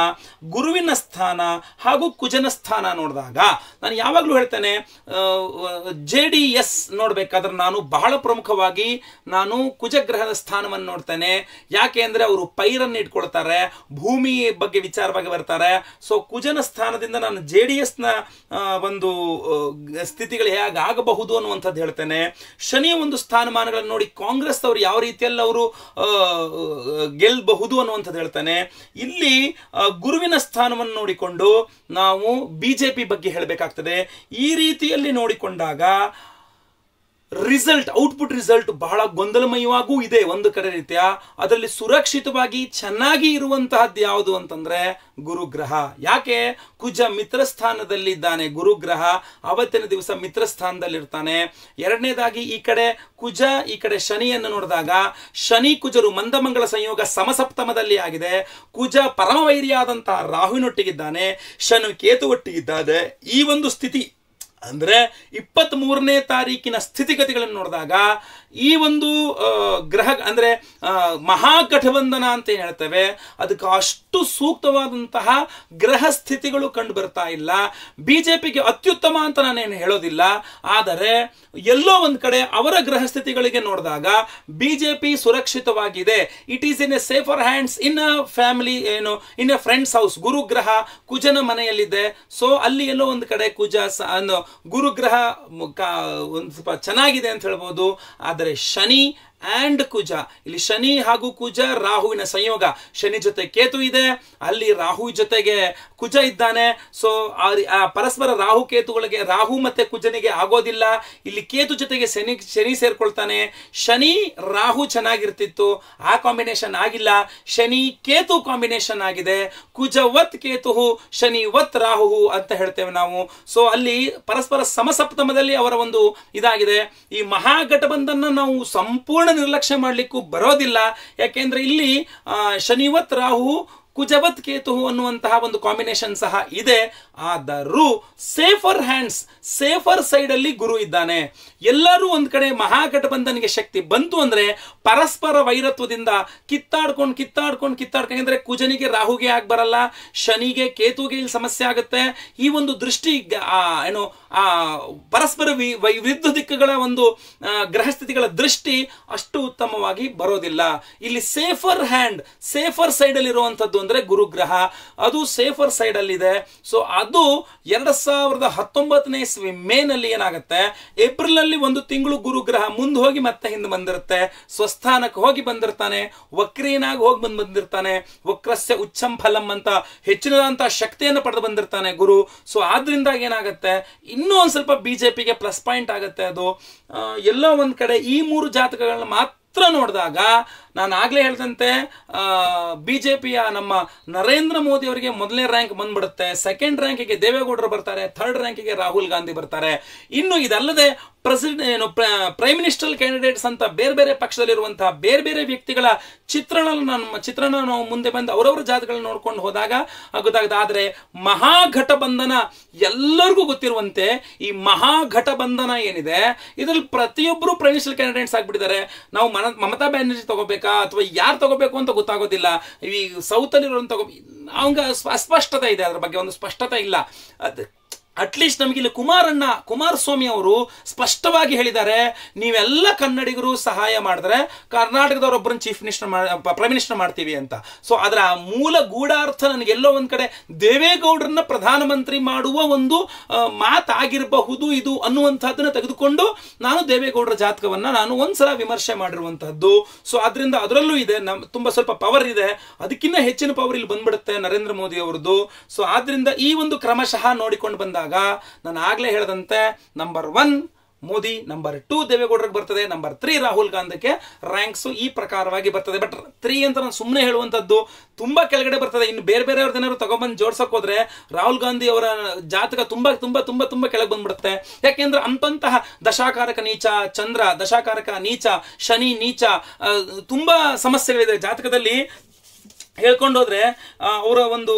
ಗುರುವಿನ ಸ್ಥಾನ ಹಾಗೂ ಕುಜನ ಸ್ಥಾನ ನೋಡಿದಾಗ ನಾನು ಯಾವಾಗಲೂ ಹೇಳ್ತೇನೆ ಜೆ ಡಿ ಎಸ್ ನೋಡ್ಬೇಕಾದ್ರೆ ನಾನು ಬಹಳ ಪ್ರಮುಖವಾಗಿ ನಾನು ಕುಜಗ್ರಹದ ಸ್ಥಾನವನ್ನು ನೋಡ್ತೇನೆ. ಯಾಕೆ ಅಂದ್ರೆ ಅವರು ಪೈರನ್ನು ಇಟ್ಕೊಳ್ತಾರೆ ಭೂಮಿ ಬಗ್ಗೆ ವಿಚಾರವಾಗಿ ಬರ್ತಾರೆ. ಸೊ ಕುಜನ ಸ್ಥಾನದಿಂದ ನಾನು ಜೆ ಡಿ ಎಸ್ನ ಒಂದು ಸ್ಥಿತಿಗಳು ಹೇಗಾಗಬಹುದು ಅನ್ನುವಂಥದ್ದು ಹೇಳ್ತೇನೆ. ಶನಿಯ ಒಂದು ಸ್ಥಾನಮಾನಗಳನ್ನು ನೋಡಿ ಕಾಂಗ್ರೆಸ್ ಅವರು ಯಾವ ರೀತಿಯಲ್ಲಿ ಅವರು ಗೆಲ್ಲಬಹುದು ಅನ್ನುವಂಥದ್ದು ಹೇಳ್ತಾನೆ. ಇಲ್ಲಿ ಗುರುವಿನ ಸ್ಥಾನವನ್ನು ನೋಡಿಕೊಂಡು ನಾವು ಬಿಜೆಪಿ ಬಗ್ಗೆ ಹೇಳಬೇಕಾಗ್ತದೆ. ಈ ರೀತಿಯಲ್ಲಿ ನೋಡಿಕೊಂಡಾಗ ರಿಸಲ್ಟ್, ಔಟ್ಪುಟ್ ರಿಸಲ್ಟ್ ಬಹಳ ಗೊಂದಲಮಯವಾಗೂ ಇದೆ ಒಂದು ಕಡೆ ರೀತಿಯ. ಅದರಲ್ಲಿ ಸುರಕ್ಷಿತವಾಗಿ ಚೆನ್ನಾಗಿ ಇರುವಂತಹದ್ದು ಯಾವುದು ಅಂತಂದ್ರೆ ಗುರುಗ್ರಹ. ಯಾಕೆ? ಕುಜ ಮಿತ್ರ ಸ್ಥಾನದಲ್ಲಿದ್ದಾನೆ ಗುರುಗ್ರಹ. ಅವತ್ತಿನ ದಿವಸ ಮಿತ್ರ ಸ್ಥಾನದಲ್ಲಿರ್ತಾನೆ ಎರಡನೇದಾಗಿ ಈ ಕಡೆ ಕುಜ, ಈ ಕಡೆ ಶನಿಯನ್ನು ನೋಡಿದಾಗ ಶನಿ ಕುಜರು ಮಂದಮಂಗಳ ಸಂಯೋಗ ಸಮಸಪ್ತಮದಲ್ಲಿ ಆಗಿದೆ. ಕುಜ ಪರಮವೈರಿಯಾದಂತಹ ರಾಹುವಿನೊಟ್ಟಿಗಿದ್ದಾನೆ. ಶನಿ ಕೇತು ಈ ಒಂದು ಸ್ಥಿತಿ ಅಂದ್ರೆ ಇಪ್ಪತ್ತ್ ಮೂರನೇ ತಾರೀಕಿನ ಸ್ಥಿತಿಗತಿಗಳನ್ನು ನೋಡಿದಾಗ ಈ ಒಂದು ಗ್ರಹ, ಅಂದರೆ ಮಹಾಗಠಬಂಧನ ಅಂತ ಏನು ಹೇಳ್ತೇವೆ, ಅದಕ್ಕೆ ಅಷ್ಟು ಸೂಕ್ತವಾದಂತಹ ಗ್ರಹ ಸ್ಥಿತಿಗಳು ಕಂಡು ಬರ್ತಾ ಇಲ್ಲ. ಬಿ ಜೆ ಪಿಗೆ ಅತ್ಯುತ್ತಮ ಅಂತ ನಾನೇನು ಹೇಳೋದಿಲ್ಲ. ಆದರೆ, ಎಲ್ಲೋ ಒಂದು ಕಡೆ ಅವರ ಗ್ರಹ ಸ್ಥಿತಿಗಳಿಗೆ ನೋಡಿದಾಗ ಪಿ ಸುರಕ್ಷಿತವಾಗಿದೆ. It is in a safer hands in a family ಏನು ಇನ್ ಎ ಫ್ರೆಂಡ್ಸ್ ಹೌಸ್ ಗುರುಗ್ರಹ ಕುಜನ ಮನೆಯಲ್ಲಿದೆ. ಸೊ ಅಲ್ಲಿ ಎಲ್ಲೋ ಒಂದು ಕಡೆ ಕುಜ ಗುರುಗ್ರಹ ಒಂದು ಸ್ವಲ್ಪ ಚೆನ್ನಾಗಿದೆ ಅಂತ ಹೇಳ್ಬೋದು. ಆದರೆ ಶನಿ ಆಂಡ್ ಕುಜ. ಇಲ್ಲಿ ಶನಿ ಹಾಗೂ ಕುಜ ರಾಹುವಿನ ಸಂಯೋಗ. ಶನಿ ಜೊತೆ ಕೇತು ಇದೆ, ಅಲ್ಲಿ ರಾಹು ಜೊತೆಗೆ ಕುಜ ಇದ್ದಾನೆ. ಸೊ ಪರಸ್ಪರ ರಾಹು ಕೇತುಗಳಿಗೆ ರಾಹು ಮತ್ತೆ ಕುಜನಿಗೆ ಆಗೋದಿಲ್ಲ. ಇಲ್ಲಿ ಕೇತು ಜೊತೆಗೆ ಶನಿ ಶನಿ ಸೇರ್ಕೊಳ್ತಾನೆ. ಶನಿ ರಾಹು ಚೆನ್ನಾಗಿರ್ತಿತ್ತು, ಆ ಕಾಂಬಿನೇಷನ್ ಆಗಿಲ್ಲ. ಶನಿ ಕೇತು ಕಾಂಬಿನೇಷನ್ ಆಗಿದೆ. ಕುಜವತ್ ಕೇತು ಶನಿ ವತ್ ರಾಹು ಅಂತ ಹೇಳ್ತೇವೆ ನಾವು. ಸೊ ಅಲ್ಲಿ ಪರಸ್ಪರ ಸಮಸಪ್ತಮದಲ್ಲಿ ಅವರ ಒಂದು ಇದಾಗಿದೆ. ಈ ಮಹಾಗಠಬಂಧನ ನಾವು ಸಂಪೂರ್ಣ ನಿರ್ಲಕ್ಷ್ಯ ಮಾಡಲಿಕ್ಕೂ ಬರೋದಿಲ್ಲ. ಯಾಕೆಂದ್ರೆ ಇಲ್ಲಿ ಶನಿವತ್ ರಾಹು ಕುಜವತ್ ಕೇತು ಅನ್ನುವಂತಹ ಒಂದು ಕಾಂಬಿನೇಷನ್ ಸಹ ಇದೆ. ಆದರೂ ಸೇಫರ್ ಹ್ಯಾಂಡ್ಸ್ ಸೇಫರ್ ಸೈಡ್ ಅಲ್ಲಿ ಗುರು ಇದ್ದಾನೆ. ಎಲ್ಲರೂ ಒಂದ್ ಕಡೆ ಮಹಾಗಠಬಂಧನಿಗೆ ಶಕ್ತಿ ಬಂತು ಅಂದ್ರೆ ಪರಸ್ಪರ ವೈರತ್ವದಿಂದ ಕಿತ್ತಾಡ್ಕೊಂಡು ಕಿತ್ತಾಡ್ಕೊಂಡು ಕಿತ್ತಾಡ್ಕೊಂಡು. ಅಂದ್ರೆ ಕುಜನಿಗೆ ರಾಹುಗೆ ಆಗ್ ಬರಲ್ಲ, ಶನಿಗೆ ಕೇತುಗೆ ಇಲ್ಲಿ ಸಮಸ್ಯೆ ಆಗುತ್ತೆ. ಈ ಒಂದು ದೃಷ್ಟಿ ಏನು, ಆ, ಪರಸ್ಪರ ವಿರುದ್ಧ ದಿಕ್ಕುಗಳ ಒಂದು ಗ್ರಹ ಗ್ರಹಸ್ಥಿತಿಗಳ ದೃಷ್ಟಿ ಅಷ್ಟು ಉತ್ತಮವಾಗಿ ಬರೋದಿಲ್ಲ. ಇಲ್ಲಿ ಸೇಫರ್ ಹ್ಯಾಂಡ್ ಸೇಫರ್ ಸೈಡ್ ಅಲ್ಲಿ ಇರುವಂತದ್ದು ಅಂದ್ರೆ ಗುರುಗ್ರಹ. ಅದು ಸೇಫರ್ ಸೈಡ್ ಅಲ್ಲಿ ಇದೆ ಸೊ ಅದು ಎರಡ್ ಸಾವಿರದ ಹತ್ತೊಂಬತ್ತನೇ ಇಸ್ವಿ ಮೇ ನಲ್ಲಿ ಏನಾಗುತ್ತೆ? ಏಪ್ರಿಲ್ ಅಲ್ಲಿ ಒಂದು ತಿಂಗಳು ಗುರುಗ್ರಹ ಮುಂದೆ ಹೋಗಿ ಮತ್ತೆ ಹಿಂದೆ ಬಂದಿರುತ್ತೆ. ಸ್ವಸ್ಥಾನಕ್ಕೆ ಹೋಗಿ ಬಂದಿರ್ತಾನೆ. ವಕ್ರೀನಾಗಿ ಹೋಗಿ ಬಂದು ಬಂದಿರ್ತಾನೆ. ವಕ್ರಸ್ಯ ಉಚ್ಚಂ ಫಲಂ ಅಂತ ಹೆಚ್ಚಿನದಂತ ಶಕ್ತಿಯನ್ನು ಪಡೆದು ಬಂದಿರ್ತಾನೆ ಗುರು. ಸೊ ಆದ್ರಿಂದ ಏನಾಗುತ್ತೆ? ಇನ್ನೂ ಒಂದ್ ಸ್ವಲ್ಪ ಬಿಜೆಪಿಗೆ ಪ್ಲಸ್ ಪಾಯಿಂಟ್ ಆಗುತ್ತೆ ಅದು. ಎಲ್ಲೋ ಒಂದ್ ಕಡೆ ಈ ಮೂರು ಜಾತಕಗಳನ್ನ ಮಾತ್ರ ನೋಡಿದಾಗ ನಾನು ಆಗ್ಲೇ ಹೇಳ್ದಂತೆ ಬಿಜೆಪಿಯ ನಮ್ಮ ನರೇಂದ್ರ ಮೋದಿ ಅವರಿಗೆ ಮೊದಲನೇ ರ್ಯಾಂಕ್ ಬಂದ್ಬಿಡುತ್ತೆ ಸೆಕೆಂಡ್ ರ್ಯಾಂಕಿಗೆ ದೇವೇಗೌಡರು ಬರ್ತಾರೆ ಥರ್ಡ್ ರ್ಯಾಂಕಿಗೆ ರಾಹುಲ್ ಗಾಂಧಿ ಬರ್ತಾರೆ. ಇನ್ನು ಇದಲ್ಲದೆ ಪ್ರೆಸಿಡೆಂಟ್ ಏನು ಪ್ರೈಮ್ ಮಿನಿಸ್ಟರ್ ಕ್ಯಾಂಡಿಡೇಟ್ಸ್ ಅಂತ ಬೇರೆ ಬೇರೆ ಪಕ್ಷದಲ್ಲಿರುವಂತಹ ಬೇರೆ ಬೇರೆ ವ್ಯಕ್ತಿಗಳ ಚಿತ್ರಣ ನಮ್ಮ ಚಿತ್ರಣ ನಾವು ಮುಂದೆ ಬಂದು ಅವರವರ ಜಾತಿಗಳನ್ನ ನೋಡ್ಕೊಂಡು ಹೋದಾಗ ಗೊತ್ತಾಗುತ್ತೆ ಆದರೆ ಮಹಾಘಟಬಂಧನ ಎಲ್ಲರಿಗೂ ಗೊತ್ತಿರುವಂತೆ ಈ ಮಹಾಘಟಬಂಧನ ಏನಿದೆ, ಇದರಲ್ಲಿ ಪ್ರತಿಯೊಬ್ಬರು ಪ್ರೈಮ್ ಮಿನಿಸ್ಟರ್ ಕ್ಯಾಂಡಿಡೇಟ್ಸ್ ಆಗ್ಬಿಟ್ಟಿದ್ದಾರೆ. ನಾವು ಮನ, ಮಮತಾ ಬ್ಯಾನರ್ಜಿ ತಗೋಬೇಕಾ ಅಥವಾ ಯಾರು ತಗೋಬೇಕು ಅಂತ ಗೊತ್ತಾಗೋದಿಲ್ಲ. ಈ ಸೌತ್ ಅಲ್ಲಿ ತಗೋ ಅವಂಗ ಸ್ಪ- ಅಸ್ಪಷ್ಟತೆ ಇದೆ, ಅದ್ರ ಬಗ್ಗೆ ಒಂದು ಸ್ಪಷ್ಟತೆ ಇಲ್ಲ. ಅದ್ ಅಟ್ಲೀಸ್ಟ್ ನಮಗೆ ಇಲ್ಲಿ ಕುಮಾರಣ್ಣ, ಕುಮಾರಸ್ವಾಮಿ ಅವರು ಸ್ಪಷ್ಟವಾಗಿ ಹೇಳಿದ್ದಾರೆ, ನೀವೆಲ್ಲ ಕನ್ನಡಿಗರು ಸಹಾಯ ಮಾಡಿದ್ರೆ ಕರ್ನಾಟಕದವರೊಬ್ಬರನ್ನ ಚೀಫ್ ಮಿನಿಸ್ಟರ್ ಪ್ರೈಮ್ ಮಿನಿಸ್ಟರ್ ಮಾಡ್ತೀವಿ ಅಂತ. ಸೊ ಅದರ ಮೂಲ ಗೂಢಾರ್ಥ ನನಗೆಲ್ಲೋ ಒಂದು ಕಡೆ ದೇವೇಗೌಡರನ್ನ ಪ್ರಧಾನಮಂತ್ರಿ ಮಾಡುವ ಒಂದು ಮಾತಾಗಿರಬಹುದು ಇದು ಅನ್ನುವಂಥದ್ದನ್ನು ತೆಗೆದುಕೊಂಡು ನಾನು ದೇವೇಗೌಡರ ಜಾತಕವನ್ನು ನಾನು ಒಂದ್ಸಲ ವಿಮರ್ಶೆ ಮಾಡಿರುವಂತಹದ್ದು. ಸೊ ಅದರಿಂದ ಅದರಲ್ಲೂ ಇದೆ, ನಮ್ ತುಂಬ ಸ್ವಲ್ಪ ಪವರ್ ಇದೆ. ಅದಕ್ಕಿಂತ ಹೆಚ್ಚಿನ ಪವರ್ ಇಲ್ಲಿ ಬಂದ್ಬಿಡುತ್ತೆ ನರೇಂದ್ರ ಮೋದಿ ಅವರದ್ದು. ಸೊ ಆದ್ರಿಂದ ಈ ಒಂದು ಕ್ರಮಶಃ ನೋಡಿಕೊಂಡು ಬಂದಾಗ ನಾನು ಆಗಲೇ ಹೇಳಿದಂತೆ number one Modi number two ದೇವೇಗೌಡರಿಗೆ ಬರ್ತದೆ ನಂಬರ್ ತ್ರೀ ರಾಹುಲ್ ಗಾಂಧಿಗೆ ರ್ಯಾಂಕ್ಸ್ ಈ ಪ್ರಕಾರವಾಗಿ ಬರ್ತದೆ. ಬಟ್ ತ್ರೀ ಅಂತ ನಾನು ಸುಮ್ಮನೆ ಹೇಳುವಂಥದ್ದು ತುಂಬಾ ಕೆಳಗಡೆ ಬರ್ತದೆ. ಇನ್ನು ಬೇರೆ ಬೇರೆಯವ್ರದ್ದು ಏನಾದ್ರು ತಗೊಂಡ್ಬಂದು ಜೋಡ್ಸಕ್ ಹೋದ್ರೆ ರಾಹುಲ್ ಗಾಂಧಿ ಅವರ ಜಾತಕ ತುಂಬ ತುಂಬ ತುಂಬ, ತುಂಬಾ ಕೆಳಗೆ ಬಂದ್ಬಿಡುತ್ತೆ. ಯಾಕೆಂದ್ರೆ ಅಂತಂತಹ ದಶಾಕಾರಕ ನೀಚ, ಚಂದ್ರ, ದಶಾಕಾರಕ ನೀಚ, ಶನಿ, ನೀಚ ತುಂಬಾ ಸಮಸ್ಯೆಗಳಿದೆ ಜಾತಕದಲ್ಲಿ. ಹೇಳ್ಕೊಂಡು ಹೋದ್ರೆ ಅವರ ಒಂದು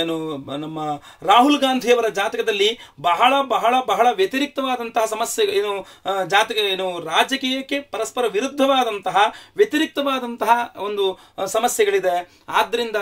ಏನು, ನಮ್ಮ ರಾಹುಲ್ ಗಾಂಧಿಯವರ ಜಾತಕದಲ್ಲಿ ಬಹಳ ಬಹಳ ಬಹಳ ವ್ಯತಿರಿಕ್ತವಾದಂತಹ ಸಮಸ್ಯೆ, ಏನು ಜಾತಕ, ಏನು, ರಾಜಕೀಯಕ್ಕೆ ಪರಸ್ಪರ ವಿರುದ್ಧವಾದಂತಹ ವ್ಯತಿರಿಕ್ತವಾದಂತಹ ಒಂದು ಸಮಸ್ಯೆಗಳಿದೆ. ಆದ್ರಿಂದ